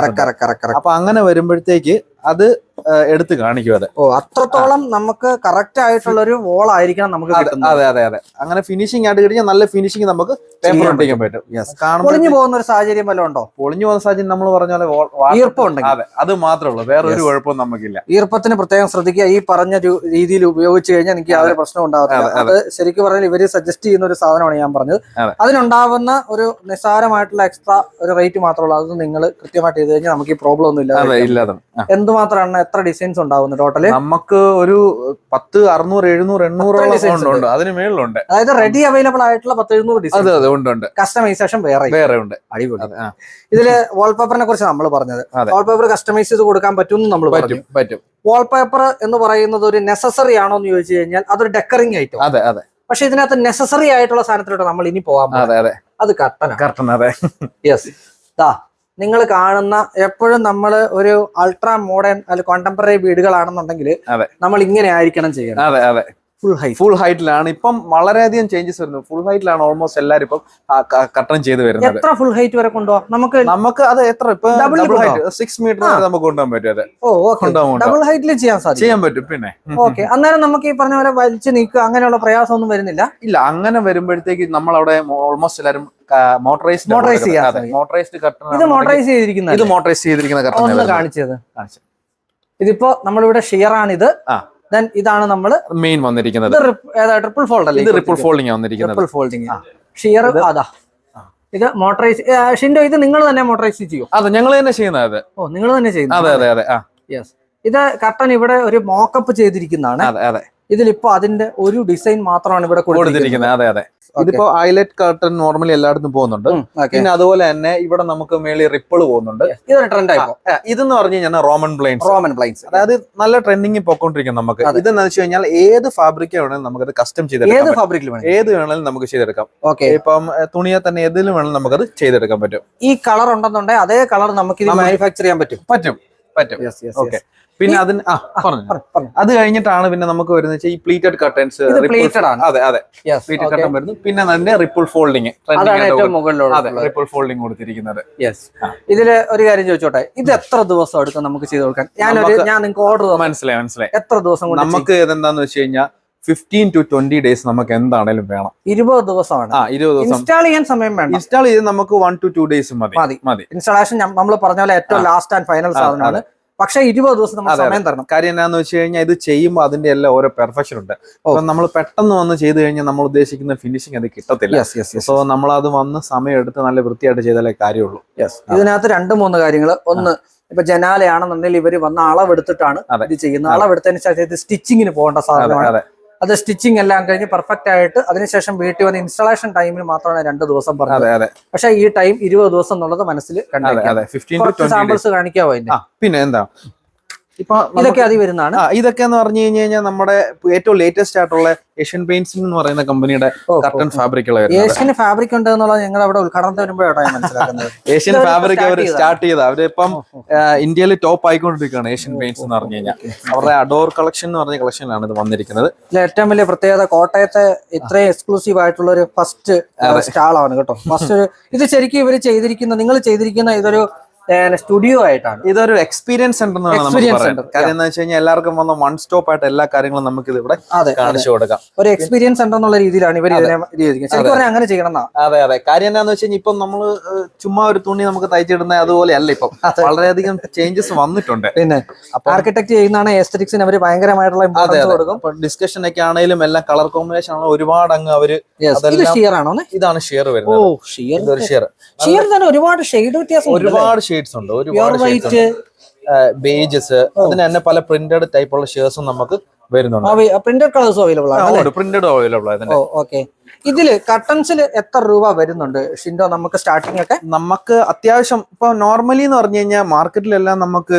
B: അപ്പൊ അങ്ങനെ വരുമ്പോഴത്തേക്ക് അത് എടുത്ത് കാണിക്കും അതെ.
A: ഓ അത്രത്തോളം നമുക്ക് കറക്റ്റ് ആയിട്ടുള്ള ഒരു വോൾ ആയിരിക്കണം നമുക്ക്
B: അതെ അതെ അതെ അങ്ങനെ ഫിനിഷിംഗ് ആയിട്ട് കഴിഞ്ഞാൽ നല്ല ഫിനിഷിംഗ് നമുക്ക് പേപ്പർ ഒട്ടിക്കാൻ പറ്റും.
A: പൊളിഞ്ഞു പോകുന്ന ഒരു സാഹചര്യം വല്ലതും ഉണ്ടോ?
B: പൊളിഞ്ഞു പോകുന്ന സാഹചര്യം നമ്മൾ പറഞ്ഞ പോലെ വാ- വാ-
A: ഈർപ്പം ഉണ്ടെങ്കിൽ
B: അതെ അത് മാത്രമേ ഉള്ളൂ. വേറെ ഒരു. കുഴപ്പവും നമുക്കില്ല.
A: ഈർപ്പത്തിന് പ്രത്യേകം ശ്രദ്ധിക്കുക. ഈ പറഞ്ഞ രീതിയിൽ ഉപയോഗിച്ച് കഴിഞ്ഞാൽ എനിക്ക് യാതൊരു പ്രശ്നം ഉണ്ടാവില്ല
B: അത്
A: ശരിക്കും പറഞ്ഞാൽ ഇവർ സജസ്റ്റ് ചെയ്യുന്ന ഒരു സാധനമാണ് ഞാൻ പറഞ്ഞത്.
B: അതെ.
A: അതിനുണ്ടാവുന്ന ഒരു നിസ്സാരമായിട്ടുള്ള എക്സ്ട്രാ ഒരു റേറ്റ് മാത്രമുള്ളൂ അത് നിങ്ങൾ കൃത്യമായിട്ട് ചെയ്ത് കഴിഞ്ഞാൽ നമുക്ക് ഈ പ്രോബ്ലം ഒന്നും ഇല്ല
B: ഇല്ലാതെ ആ.
A: എന്തുമാത്രമാണ് എത്ര ഡിസൈൻസ് ഉണ്ടാവുന്നത് ടോട്ടൽ
B: നമുക്ക് ഒരു പത്ത് അറുന്നൂറ് എഴുന്നൂറ് എണ്ണൂറോളം അതിന് മേളിലുണ്ട്.
A: അതായത് റെഡി അവൈലബിൾ ആയിട്ടുള്ള പത്ത് എഴുന്നൂറ് ഡിസൈൻ
B: ഉണ്ട് ഉണ്ട്.
A: കസ്റ്റമൈസേഷൻ വേറെ.
B: വേറെ ഉണ്ട്.
A: അടിപൊളി. ഇതിൽ വാൾപേപ്പറിനെ കുറിച്ച് നമ്മൾ പറഞ്ഞത്. വാൾപേപ്പർ കസ്റ്റമൈസ് ചെയ്ത് കൊടുക്കാൻ പറ്റും നമ്മൾ
B: പറ്റും പറ്റും.
A: വാൾപേപ്പർ എന്ന് പറയുന്നത് ഒരു നെസസറി ആണോ എന്ന് ചോദിച്ചു കഴിഞ്ഞാൽ അതൊരു ഡെക്കറിംഗ് ഐറ്റം
B: അതെ അതെ.
A: പക്ഷെ ഇതിനകത്ത് നെസസറി ആയിട്ടുള്ള സാധനത്തിലോട്ട് നമ്മൾ ഇനി പോവാം.
B: അതെ. അതെ
A: അത് കർട്ടൻ
B: കർട്ടൻ അതെ.
A: യെസ് ദാ നിങ്ങൾ കാണുന്ന എപ്പോഴും നമ്മൾ ഒരു അൾട്രാ മോഡേൺ അല്ലെങ്കിൽ കോണ്ടംപററി വീടുകളാണെന്നുണ്ടെങ്കിൽ നമ്മൾ ഇങ്ങനെ ആയിരിക്കണം ചെയ്യണം.
B: അതെ അതെ.
A: ഫുൾ ഹൈറ്റ്
B: ഫുൾ ഹൈറ്റിലാണ് ഇപ്പം വളരെയധികം ചേഞ്ചസ് വരുന്നു. ഫുൾ ഹൈറ്റിലാണ് ഓൾമോസ്റ്റ് എല്ലാരും ഇപ്പം കട്ടൺ ചെയ്ത് വരുന്നത്.
A: എത്ര ഫുൾ ഹൈറ്റ് വരെ കൊണ്ടുപോകാം നമുക്ക്
B: നമുക്ക് അത് എത്ര? ഇപ്പൊ ഡബിൾ ഹൈറ്റ് സിക്സ് മീറ്റർ വരെ നമുക്ക് കൊണ്ടുപോകാൻ പറ്റും അത്.
A: ഓ ഓക്കെ ഡബിൾ ഹൈറ്റിൽ ചെയ്യാൻ സാധിക്കും.
B: ചെയ്യാൻ പറ്റും. പിന്നെ.
A: ഓക്കെ അന്നേരം നമുക്ക് ഈ പറഞ്ഞ പോലെ വലിച്ചു നീക്കുക അങ്ങനെയുള്ള പ്രയാസമൊന്നും വരുന്നില്ല?
B: ഇല്ല. അങ്ങനെ വരുമ്പോഴത്തേക്ക് നമ്മൾ അവിടെ ഓൾമോസ്റ്റ് എല്ലാരും മോട്ടറൈസ്ഡ്
A: മോട്ടറൈസ്
B: മോട്ടറൈസ്ഡ് കട്ടൺ
A: ഇത് മോട്ടറൈസ് ചെയ്തിരിക്കുന്നത്
B: ഇത് മോട്ടറൈസ് ചെയ്തിരിക്കുന്ന
A: കാണിച്ചത്. ഇതിപ്പോ നമ്മളിവിടെ ഷിയർ ആണിത്.
B: ആ.
A: ദെൻ ഇതാണ് നമ്മൾ
B: മെയിൻ വന്നിരിക്കുന്നത്.
A: ട്രിപ്പിൾ ഫോൾഡ് അല്ലേ
B: ട്രിപ്പിൾ ഫോൾഡിംഗ് വന്നിരിക്കുന്നത്.
A: ട്രിപ്പിൾ ഫോൾഡിങ് ഷിയർ അതാ. ഇത് മോട്ടറൈസ് ഷിൻഡോ ഇത് നിങ്ങൾ തന്നെ മോട്ടറൈസ് ചെയ്യും?
B: അതെ ഞങ്ങൾ തന്നെ ചെയ്യുന്നത് അത്.
A: ഓ നിങ്ങൾ തന്നെ
B: അതെ
A: ചെയ്യുന്നു
B: അതെ അതെ. ആ.
A: യെസ് ഇത് കട്ടൻ ഇവിടെ ഒരു മോക്കപ്പ് ചെയ്തിരിക്കുന്നതാണ്.
B: അതെ അതെ.
A: ഇതിലിപ്പോ അതിന്റെ ഒരു ഡിസൈൻ മാത്രമാണ് ഇവിടെ
B: കൊടുത്തിരിക്കുന്നത്. അതെ അതെ. ഇതിപ്പോ ഹൈലൈറ്റ് കർട്ടൺ നോർമലി എല്ലായിടത്തും പോകുന്നുണ്ട്. പിന്നെ അതുപോലെ തന്നെ ഇവിടെ നമുക്ക് മേളിൽ റിപ്പിൾ പോകുന്നുണ്ട്.
A: ഇതൊരു ട്രെൻഡ് ആയിപ്പോ
B: ഇതെന്ന് പറഞ്ഞു കഴിഞ്ഞാൽ റോമൻ പ്ലെയിൻസ്
A: റോമൻ പ്ലെയിൻസ്
B: അതായത് നല്ല ട്രെൻഡിങ് പോയിക്കൊണ്ടിരിക്കും നമുക്ക്. ഇതെന്ന് വെച്ച് കഴിഞ്ഞാൽ ഏത് ഫാബ്രിക് വേണമെങ്കിലും നമുക്കത് കസ്റ്റം
A: ഏത്
B: ചെയ്തെടുക്കാം പറ്റും.
A: ഫാബ്രിക്കിൽ വേണം
B: ഏത് വേണമെങ്കിലും നമുക്ക് ചെയ്തെടുക്കാം.
A: ഓക്കെ
B: ഇപ്പം തുണിയെ തന്നെ ഏതിലും വേണമെങ്കിലും നമുക്കത് ചെയ്തെടുക്കാൻ പറ്റും.
A: ഈ കളർ ഉണ്ടെന്നുണ്ടെങ്കിൽ അതേ കളർ നമുക്ക് മാനുഫാക്ചർ ചെയ്യാൻ പറ്റും.
B: പറ്റും. പറ്റും.
A: യെസ് യെസ്
B: ഓക്കെ പിന്നെ അതിന് ആ പറഞ്ഞു. അത് കഴിഞ്ഞിട്ടാണ് പിന്നെ നമുക്ക് വരുന്നത് ഈ പ്ലീറ്റഡ് കർട്ടൻസ്
A: ആണ്.
B: അതെ അതെ. പ്ലീറ്റഡ് കർട്ടൻ വരുന്നു. പിന്നെ അതിന്റെ റിപ്പിൾ ഫോൾഡിങ് റിപ്പിൾ ഫോൾഡിങ് കൊടുത്തിരിക്കുന്നത്.
A: യെസ് ഇതിൽ ഒരു കാര്യം ചോദിച്ചോട്ടെ? ഇത് എത്ര ദിവസം എടുക്കും നമുക്ക് ചെയ്ത് കൊടുക്കാൻ? ഞാനൊരു ഞാൻ നിങ്ങൾക്ക് ഓർഡർ
B: മനസ്സിലായി മനസ്സിലായി.
A: എത്ര ദിവസം കൊണ്ട്
B: നമുക്ക് ഇതെന്താന്ന് വെച്ച് കഴിഞ്ഞാൽ ഫിഫ്റ്റീൻ ടു ട്വന്റി ഡേയ്സ് നമുക്ക് എന്താണേലും വേണം.
A: ഇരുപത് ദിവസമാണ്.
B: ആ ഇരുപത് ദിവസം.
A: ഇൻസ്റ്റാൾ ചെയ്യാൻ സമയം വേണം
B: ഇൻസ്റ്റാൾ ചെയ്ത് നമുക്ക് വൺ ടു ടു ഡേയ്സ് മതി.
A: മതി. ഇൻസ്റ്റാളേഷൻ നമ്മൾ പറഞ്ഞ പോലെ ഏറ്റവും ലാസ്റ്റ് ആൻഡ് ഫൈനൽ സാധനമാണ്. പക്ഷെ ഇരുപത് ദിവസം നമ്മൾ സമയം തരണം.
B: കാര്യം എന്നാന്ന് വെച്ച് കഴിഞ്ഞാൽ ഇത് ചെയ്യുമ്പോൾ അതിന്റെ എല്ലാം ഓരോ പെർഫെക്ഷൻ ഉണ്ട്. അപ്പൊ നമ്മൾ പെട്ടെന്ന് വന്ന് ചെയ്ത് കഴിഞ്ഞാൽ നമ്മൾ ഉദ്ദേശിക്കുന്ന ഫിനിഷിംഗ് അത് കിട്ടത്തില്ല. സോ നമ്മൾ അത് വന്ന് സമയം എടുത്ത് നല്ല വൃത്തിയായിട്ട് ചെയ്താലേ കാര്യമുള്ളൂ.
A: ഇതിനകത്ത് രണ്ട് മൂന്ന് കാര്യങ്ങൾ ഒന്ന് ഇപ്പൊ ജനാലയാണെന്നുണ്ടെങ്കിൽ ഇവർ വന്ന് അളവെടുത്തിട്ടാണ്. ഇത് ചെയ്യുന്നത്. അളവെടുത്തതിന് ശേഷം ഇത് സ്റ്റിച്ചിങ്ങിന് പോകേണ്ട സാധനമാണ്.
B: അതെ
A: സ്റ്റിച്ചിങ് എല്ലാം കഴിഞ്ഞ് പെർഫെക്റ്റ് ആയിട്ട് അതിനുശേഷം വീട്ടിൽ വന്ന് ഇൻസ്റ്റാളേഷൻ ടൈമിൽ മാത്രമാണ് രണ്ട് ദിവസം പറഞ്ഞത്. പക്ഷേ ഈ ടൈം ഇരുപത് ദിവസം എന്നുള്ളത് മനസ്സിൽ
B: കണ്ടു
A: സാമ്പിൾസ് കാണിക്കാവോ
B: പിന്നെ എന്താ? ഇപ്പൊ
A: ഇതൊക്കെ അതി വരുന്നതാണ്.
B: ഇതൊക്കെ എന്ന് പറഞ്ഞു കഴിഞ്ഞു കഴിഞ്ഞാൽ നമ്മുടെ ഏറ്റവും ലേറ്റസ്റ്റ് ആയിട്ടുള്ള ഏഷ്യൻ പെയിന്റ്സ് എന്ന് പറയുന്ന കമ്പനിയുടെ കർട്ടൺ ഫാബ്രിക്
A: ഏഷ്യൻ ഫാബ്രിക് ഉണ്ട് എന്നുള്ളത് ഞങ്ങൾ അവിടെ ഉദ്ഘാടനത്തിന് വരുമ്പോഴാണ് മനസ്സിലാക്കുന്നത്.
B: ഏഷ്യൻ ഫാബ്രിക് അവർ. സ്റ്റാർട്ട് ചെയ്ത അവരിപ്പം ഇന്ത്യയിൽ ടോപ്പ് ആയിക്കൊണ്ടിരിക്കുകയാണ് ഏഷ്യൻ പെയിന്റ്സ് എന്ന് പറഞ്ഞു കഴിഞ്ഞാൽ അവരുടെ അഡോർ കളക്ഷൻ എന്ന് പറഞ്ഞ കളക്ഷനിലാണ് ഇത് വന്നിരിക്കുന്നത്.
A: ഏറ്റവും വലിയ പ്രത്യേകത കോട്ടയത്തെ ഇത്രയും എക്സ്ക്ലൂസീവ് ആയിട്ടുള്ള ഒരു ഫസ്റ്റ് സ്റ്റാളാണ് കേട്ടോ. ഫസ്റ്റ് ഇത് ശരിക്കും ഇവർ ചെയ്തിരിക്കുന്ന നിങ്ങൾ ചെയ്തിരിക്കുന്ന ഇതൊരു സ്റ്റുഡിയോ ആയിട്ടാണ്.
B: ഇതൊരു എക്സ്പീരിയൻസ് സെന്റർ
A: എന്നാണ്
B: എക്സ്പീരിയൻസ്
A: center,
B: കാര്യം എന്താ വെച്ച് കഴിഞ്ഞാൽ എല്ലാവർക്കും വന്ന വൺ സ്റ്റോപ്പ് ആയിട്ട് എല്ലാ കാര്യങ്ങളും നമുക്ക് ഇത് ഇവിടെ കാണിച്ചു കൊടുക്കാം.
A: ഒരു എക്സ്പീരിയൻസ് സെന്റർ എന്നുള്ള രീതിയിലാണ് ഇവർ ഇതിനെ അങ്ങനെ ചെയ്യണം
B: അതെ അതെ. കാര്യം എന്താന്ന് വെച്ച് കഴിഞ്ഞാൽ ഇപ്പം നമ്മൾ ചുമ്മാ ഒരു തുണി നമുക്ക് തയ്ച്ചിടുന്ന അതുപോലെ അല്ല ഇപ്പം വളരെയധികം ചേഞ്ചസ് വന്നിട്ടുണ്ട്.
A: പിന്നെ ആർക്കിടെക്ട് ചെയ്യുന്നതാണ് എസ്തറ്റിക്സിന് അവർ ഭയങ്കരമായിട്ടുള്ള കൊടുക്കും.
B: ഡിസ്കഷൻ ഒക്കെ ആണെങ്കിലും എല്ലാം കളർ കോമ്പിനേഷൻ ആണ് ഒരുപാട് അങ്ങ് അവർ
A: ഷിയർ ആണോ
B: ഇതാണ് ഷിയർ വരുന്നത്.
A: ഷിയർ
B: ഷെയർ
A: ഷിയർ തന്നെ ഒരുപാട് ഷെയ്ഡ് വ്യത്യാസം
B: ഒരുപാട് ഷെയ്ഡ്സ് ഉണ്ട്
A: ഒരു
B: ഒരുപാട് ബേജസ് അതിന് തന്നെ പല പ്രിന്റഡ് ടൈപ്പ് ഉള്ള ഷേഴ്സും നമുക്ക് വരുന്നുണ്ട്.
A: പ്രിന്റഡ് കളേഴ്സും അവൈലബിൾ ആണ്
B: പ്രിന്റഡ് അവൈലബിൾ
A: ആണ് ഓക്കെ ഇതിൽ കട്ടൻസിൽ എത്ര രൂപ വരുന്നുണ്ട്? ഷിൻഡോ നമുക്ക് സ്റ്റാർട്ടിംഗ് ഒക്കെ.
B: നമുക്ക് അത്യാവശ്യം ഇപ്പൊ നോർമലി എന്ന് പറഞ്ഞു കഴിഞ്ഞാൽ മാർക്കറ്റിലെല്ലാം നമുക്ക്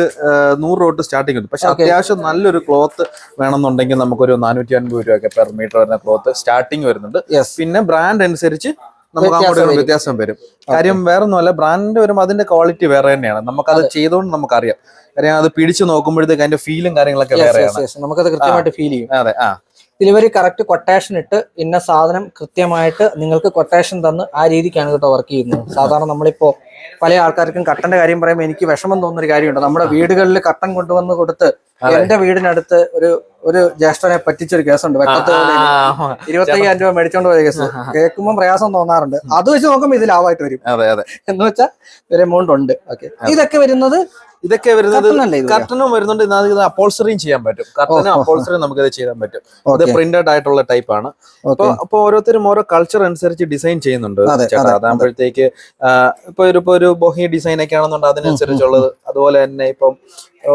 B: നൂറ് തൊട്ട് സ്റ്റാർട്ടിംഗ് ഉണ്ട്. പക്ഷെ അത്യാവശ്യം നല്ലൊരു ക്ലോത്ത് വേണമെന്നുണ്ടെങ്കിൽ നമുക്കൊരു നാനൂറ്റി അൻപത് രൂപയൊക്കെ പെർ മീറ്റർ വരുന്ന ക്ലോത്ത് സ്റ്റാർട്ടിംഗ് വരുന്നുണ്ട്. പിന്നെ ബ്രാൻഡ് അനുസരിച്ച് നമുക്ക്
A: വ്യത്യാസം
B: അങ്ങോട്ട്
A: വരും.
B: വ്യത്യാസം വരും. കാര്യം വേറെ ഒന്നുമല്ല ബ്രാൻഡ് വരുമ്പോൾ അതിന്റെ ക്വാളിറ്റി വേറെ തന്നെയാണ്. നമുക്കത് ചെയ്തുകൊണ്ട് നമുക്കറിയാം. കാര്യം അത് പിടിച്ചു നോക്കുമ്പോഴത്തേക്ക് അതിന്റെ ഫീലും കാര്യങ്ങളൊക്കെ വേറെയാണ്.
A: നമുക്കത് കൃത്യമായിട്ട് ഫീൽ ചെയ്യും.
B: അതെ ആ.
A: ഇതിൽ കറക്റ്റ് കൊട്ടേഷൻ ഇട്ട് ഇന്ന സാധനം കൃത്യമായിട്ട് നിങ്ങൾക്ക് കൊട്ടേഷൻ തന്ന് ആ രീതിക്കാണ് കേട്ടോ വർക്ക് ചെയ്യുന്നത്. സാധാരണ നമ്മളിപ്പോ പല ആൾക്കാർക്കും കട്ടന്റെ കാര്യം പറയുമ്പോൾ എനിക്ക് വിഷമം തോന്നുന്ന ഒരു കാര്യമുണ്ട്. നമ്മുടെ വീടുകളിൽ കട്ടൻ കൊണ്ടുവന്ന് കൊടുത്ത് എന്റെ വീടിനടുത്ത് ഒരു ഒരു ജ്യേഷ്ഠനെ പറ്റിച്ചൊരു കേസുണ്ട്. ഇരുപത്തയ്യായിരം രൂപ മേടിച്ചോണ്ട് പോയ കേസ്. കേൾക്കുമ്പോൾ പ്രയാസം തോന്നാറുണ്ട്. അത് വെച്ച് നോക്കുമ്പോൾ ഇത് ലാഭമായിട്ട് വരും. എന്ന് വെച്ചാൽ ഒരു എമൗണ്ട് ഉണ്ട്. ഓക്കെ ഇതൊക്കെ വരുന്നത്
B: ഇതൊക്കെ വരുന്നത്? കർട്ടനും വരുന്നുണ്ട്. ഇത് അപ്പോൾസറിയും ചെയ്യാൻ പറ്റും. കർട്ടനും അപ്പോൾസറിയും നമുക്ക് ഇത് ചെയ്യാൻ പറ്റും. ഇത് പ്രിന്റഡ് ആയിട്ടുള്ള ടൈപ്പ് ആണ്. അപ്പൊ ഓരോരുത്തരും ഓരോ കൾച്ചർ അനുസരിച്ച് ഡിസൈൻ ചെയ്യുന്നുണ്ട്. ചേട്ടാ അതാകുമ്പോഴത്തേക്ക് ഇപ്പൊ ഒരു ഇപ്പൊ ഒരു ബൊഹി ഡിസൈൻ ഒക്കെ ആണെന്നുണ്ട് അതിനനുസരിച്ചുള്ളത്. അതുപോലെ തന്നെ ഇപ്പം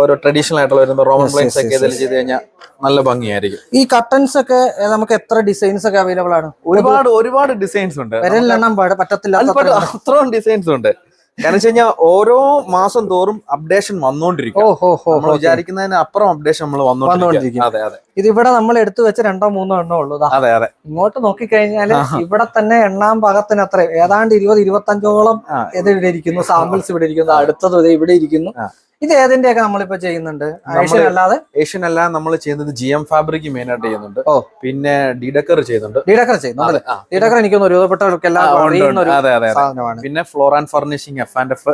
B: ഓരോ ട്രഡീഷണൽ ആയിട്ടുള്ള വരുമ്പോ റോമൻ
A: ഫ്ലൈസ്
B: ഒക്കെ ഇതിൽ ചെയ്ത് കഴിഞ്ഞാൽ നല്ല ഭംഗിയായിരിക്കും.
A: ഈ കട്ടൻസ് ഒക്കെ നമുക്ക് എത്ര ഡിസൈൻസ് ഒക്കെ അവൈലബിൾ ആണ്?
B: ഒരുപാട് ഒരുപാട് ഡിസൈൻസ് ഉണ്ട്. പറ്റത്തില്ല അത്രയും ഡിസൈൻസ് ഉണ്ട്. കാരണം വെച്ച് കഴിഞ്ഞാൽ ഓരോ മാസം തോറും അപ്ഡേഷൻ വന്നോണ്ടിരിക്കും. നമ്മൾ വിചാരിക്കുന്നതിന് അപ്പുറം അപ്ഡേഷൻ നമ്മൾ
A: വന്നുകൊണ്ടിരിക്കും.
B: അതെ അതെ.
A: ഇത് ഇവിടെ നമ്മൾ എടുത്തു വെച്ച രണ്ടോ മൂന്നോ എണ്ണോ ഉള്ളൂ
B: അതെ അതെ.
A: ഇങ്ങോട്ട് നോക്കിക്കഴിഞ്ഞാൽ ഇവിടെ തന്നെ എണ്ണാം ഭാഗത്തിന് അത്ര ഏതാണ്ട് ഇരുപത് ഇരുപത്തഞ്ചോളം ഇവിടെ ഇരിക്കുന്നു സാമ്പിൾസ് ഇവിടെ ഇരിക്കുന്നു അടുത്തത് ഇവിടെ ഇരിക്കുന്നു. ഇത് ഏതിന്റെയൊക്കെ നമ്മളിപ്പോ ചെയ്യുന്നുണ്ട്? ഏഷ്യൻ അല്ലാതെ
B: ഏഷ്യൻ അല്ലാതെ നമ്മൾ ചെയ്യുന്നത് ജി എം ഫാബ്രിക് മെയിൻ ആയിട്ട് ചെയ്യുന്നുണ്ട്.
A: ഓ.
B: പിന്നെ ഡിഡക്കർ ചെയ്യുന്നുണ്ട്.
A: ഡിഡക്കർ
B: ചെയ്യുന്നുണ്ട്
A: ഡിഡക്കർ. ഒരുപാട് എനിക്കൊന്ന് ഒരുപെട്ടവർക്ക്
B: ആ,
A: അറിയുന്ന ഒരു സാധനമാണ്.
B: പിന്നെ floor and furnishing F and F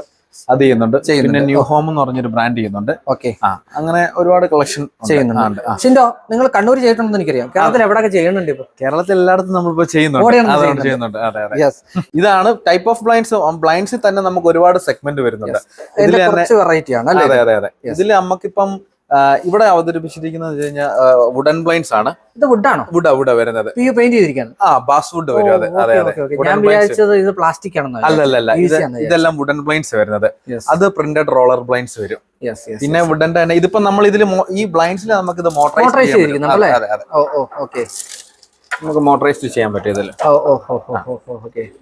B: അത്
A: ചെയ്യുന്നുണ്ട്.
B: പിന്നെ ന്യൂ ഹോം എന്ന് പറഞ്ഞൊരു ബ്രാൻഡ് ചെയ്യുന്നുണ്ട്.
A: ഓക്കെ
B: ആ അങ്ങനെ ഒരുപാട് കളക്ഷൻ
A: ചെയ്യുന്നുണ്ട്. ഷിൻഡോ നിങ്ങൾ കണ്ണൂർ ചെയ്തിട്ടുണ്ടെന്ന് എനിക്കറിയാം. കേരളത്തിൽ എവിടെയൊക്കെ ചെയ്യുന്നുണ്ട് ഇപ്പൊ?
B: കേരളത്തിൽ എല്ലായിടത്തും നമ്മളിപ്പോ ചെയ്യുന്നുണ്ട്.
A: ചെയ്യുന്നുണ്ട്.
B: അതെ അതെ. ഇതാണ് ടൈപ്പ് ഓഫ് ബ്ലൈൻഡ്സ് ബ്ലൈൻഡ്സിൽ തന്നെ നമുക്ക് ഒരുപാട് സെഗ്മെന്റ് വരുന്നുണ്ട്. ഇതിൽ
A: ഇതിന്റെ കുറച്ച് വെറൈറ്റി ആണ്
B: അതെ അതെ അതെ. ഇതിൽ നമുക്കിപ്പം ഇവിടെ അവതരിപ്പിച്ചിരിക്കുന്നത് വെച്ച് കഴിഞ്ഞാൽ വുഡൻ ബ്ലൈൻസ് ആണ്.
A: ഇത് വുഡാണോ
B: വുഡാ വുഡ വരുന്നത്.
A: പി പെയിന്റ് ചെയ്തിരിക്കുകയാണ്.
B: ആ ബാസ് വുഡ് വരും അതെ അതെ
A: ഞാൻ വിചാരിച്ചത് ഇത് പ്ലാസ്റ്റിക് ആണെന്ന്
B: അല്ല അല്ല അല്ല ഇത്
A: Easy ആണ്
B: ഇതെല്ലാം വുഡൻ ബ്ലൈൻസ് വരുന്നത്. അത് പ്രിന്റഡ് റോളർ ബ്ലൈൻസ് വരും. പിന്നെ വുഡന്റെ തന്നെ ഇതിപ്പോ നമ്മൾ ഇതിൽ ഈ ബ്ലൈൻഡ്സിൽ നമുക്ക് ഇത് മോട്ടറൈസ്
A: ചെയ്തിരിക്കുന്നു?
B: അതെ അതെ
A: ഓക്കെ
B: നമുക്ക് മോട്ടറൈസ്ഡ് ചെയ്യാൻ പറ്റും ഇതിൽ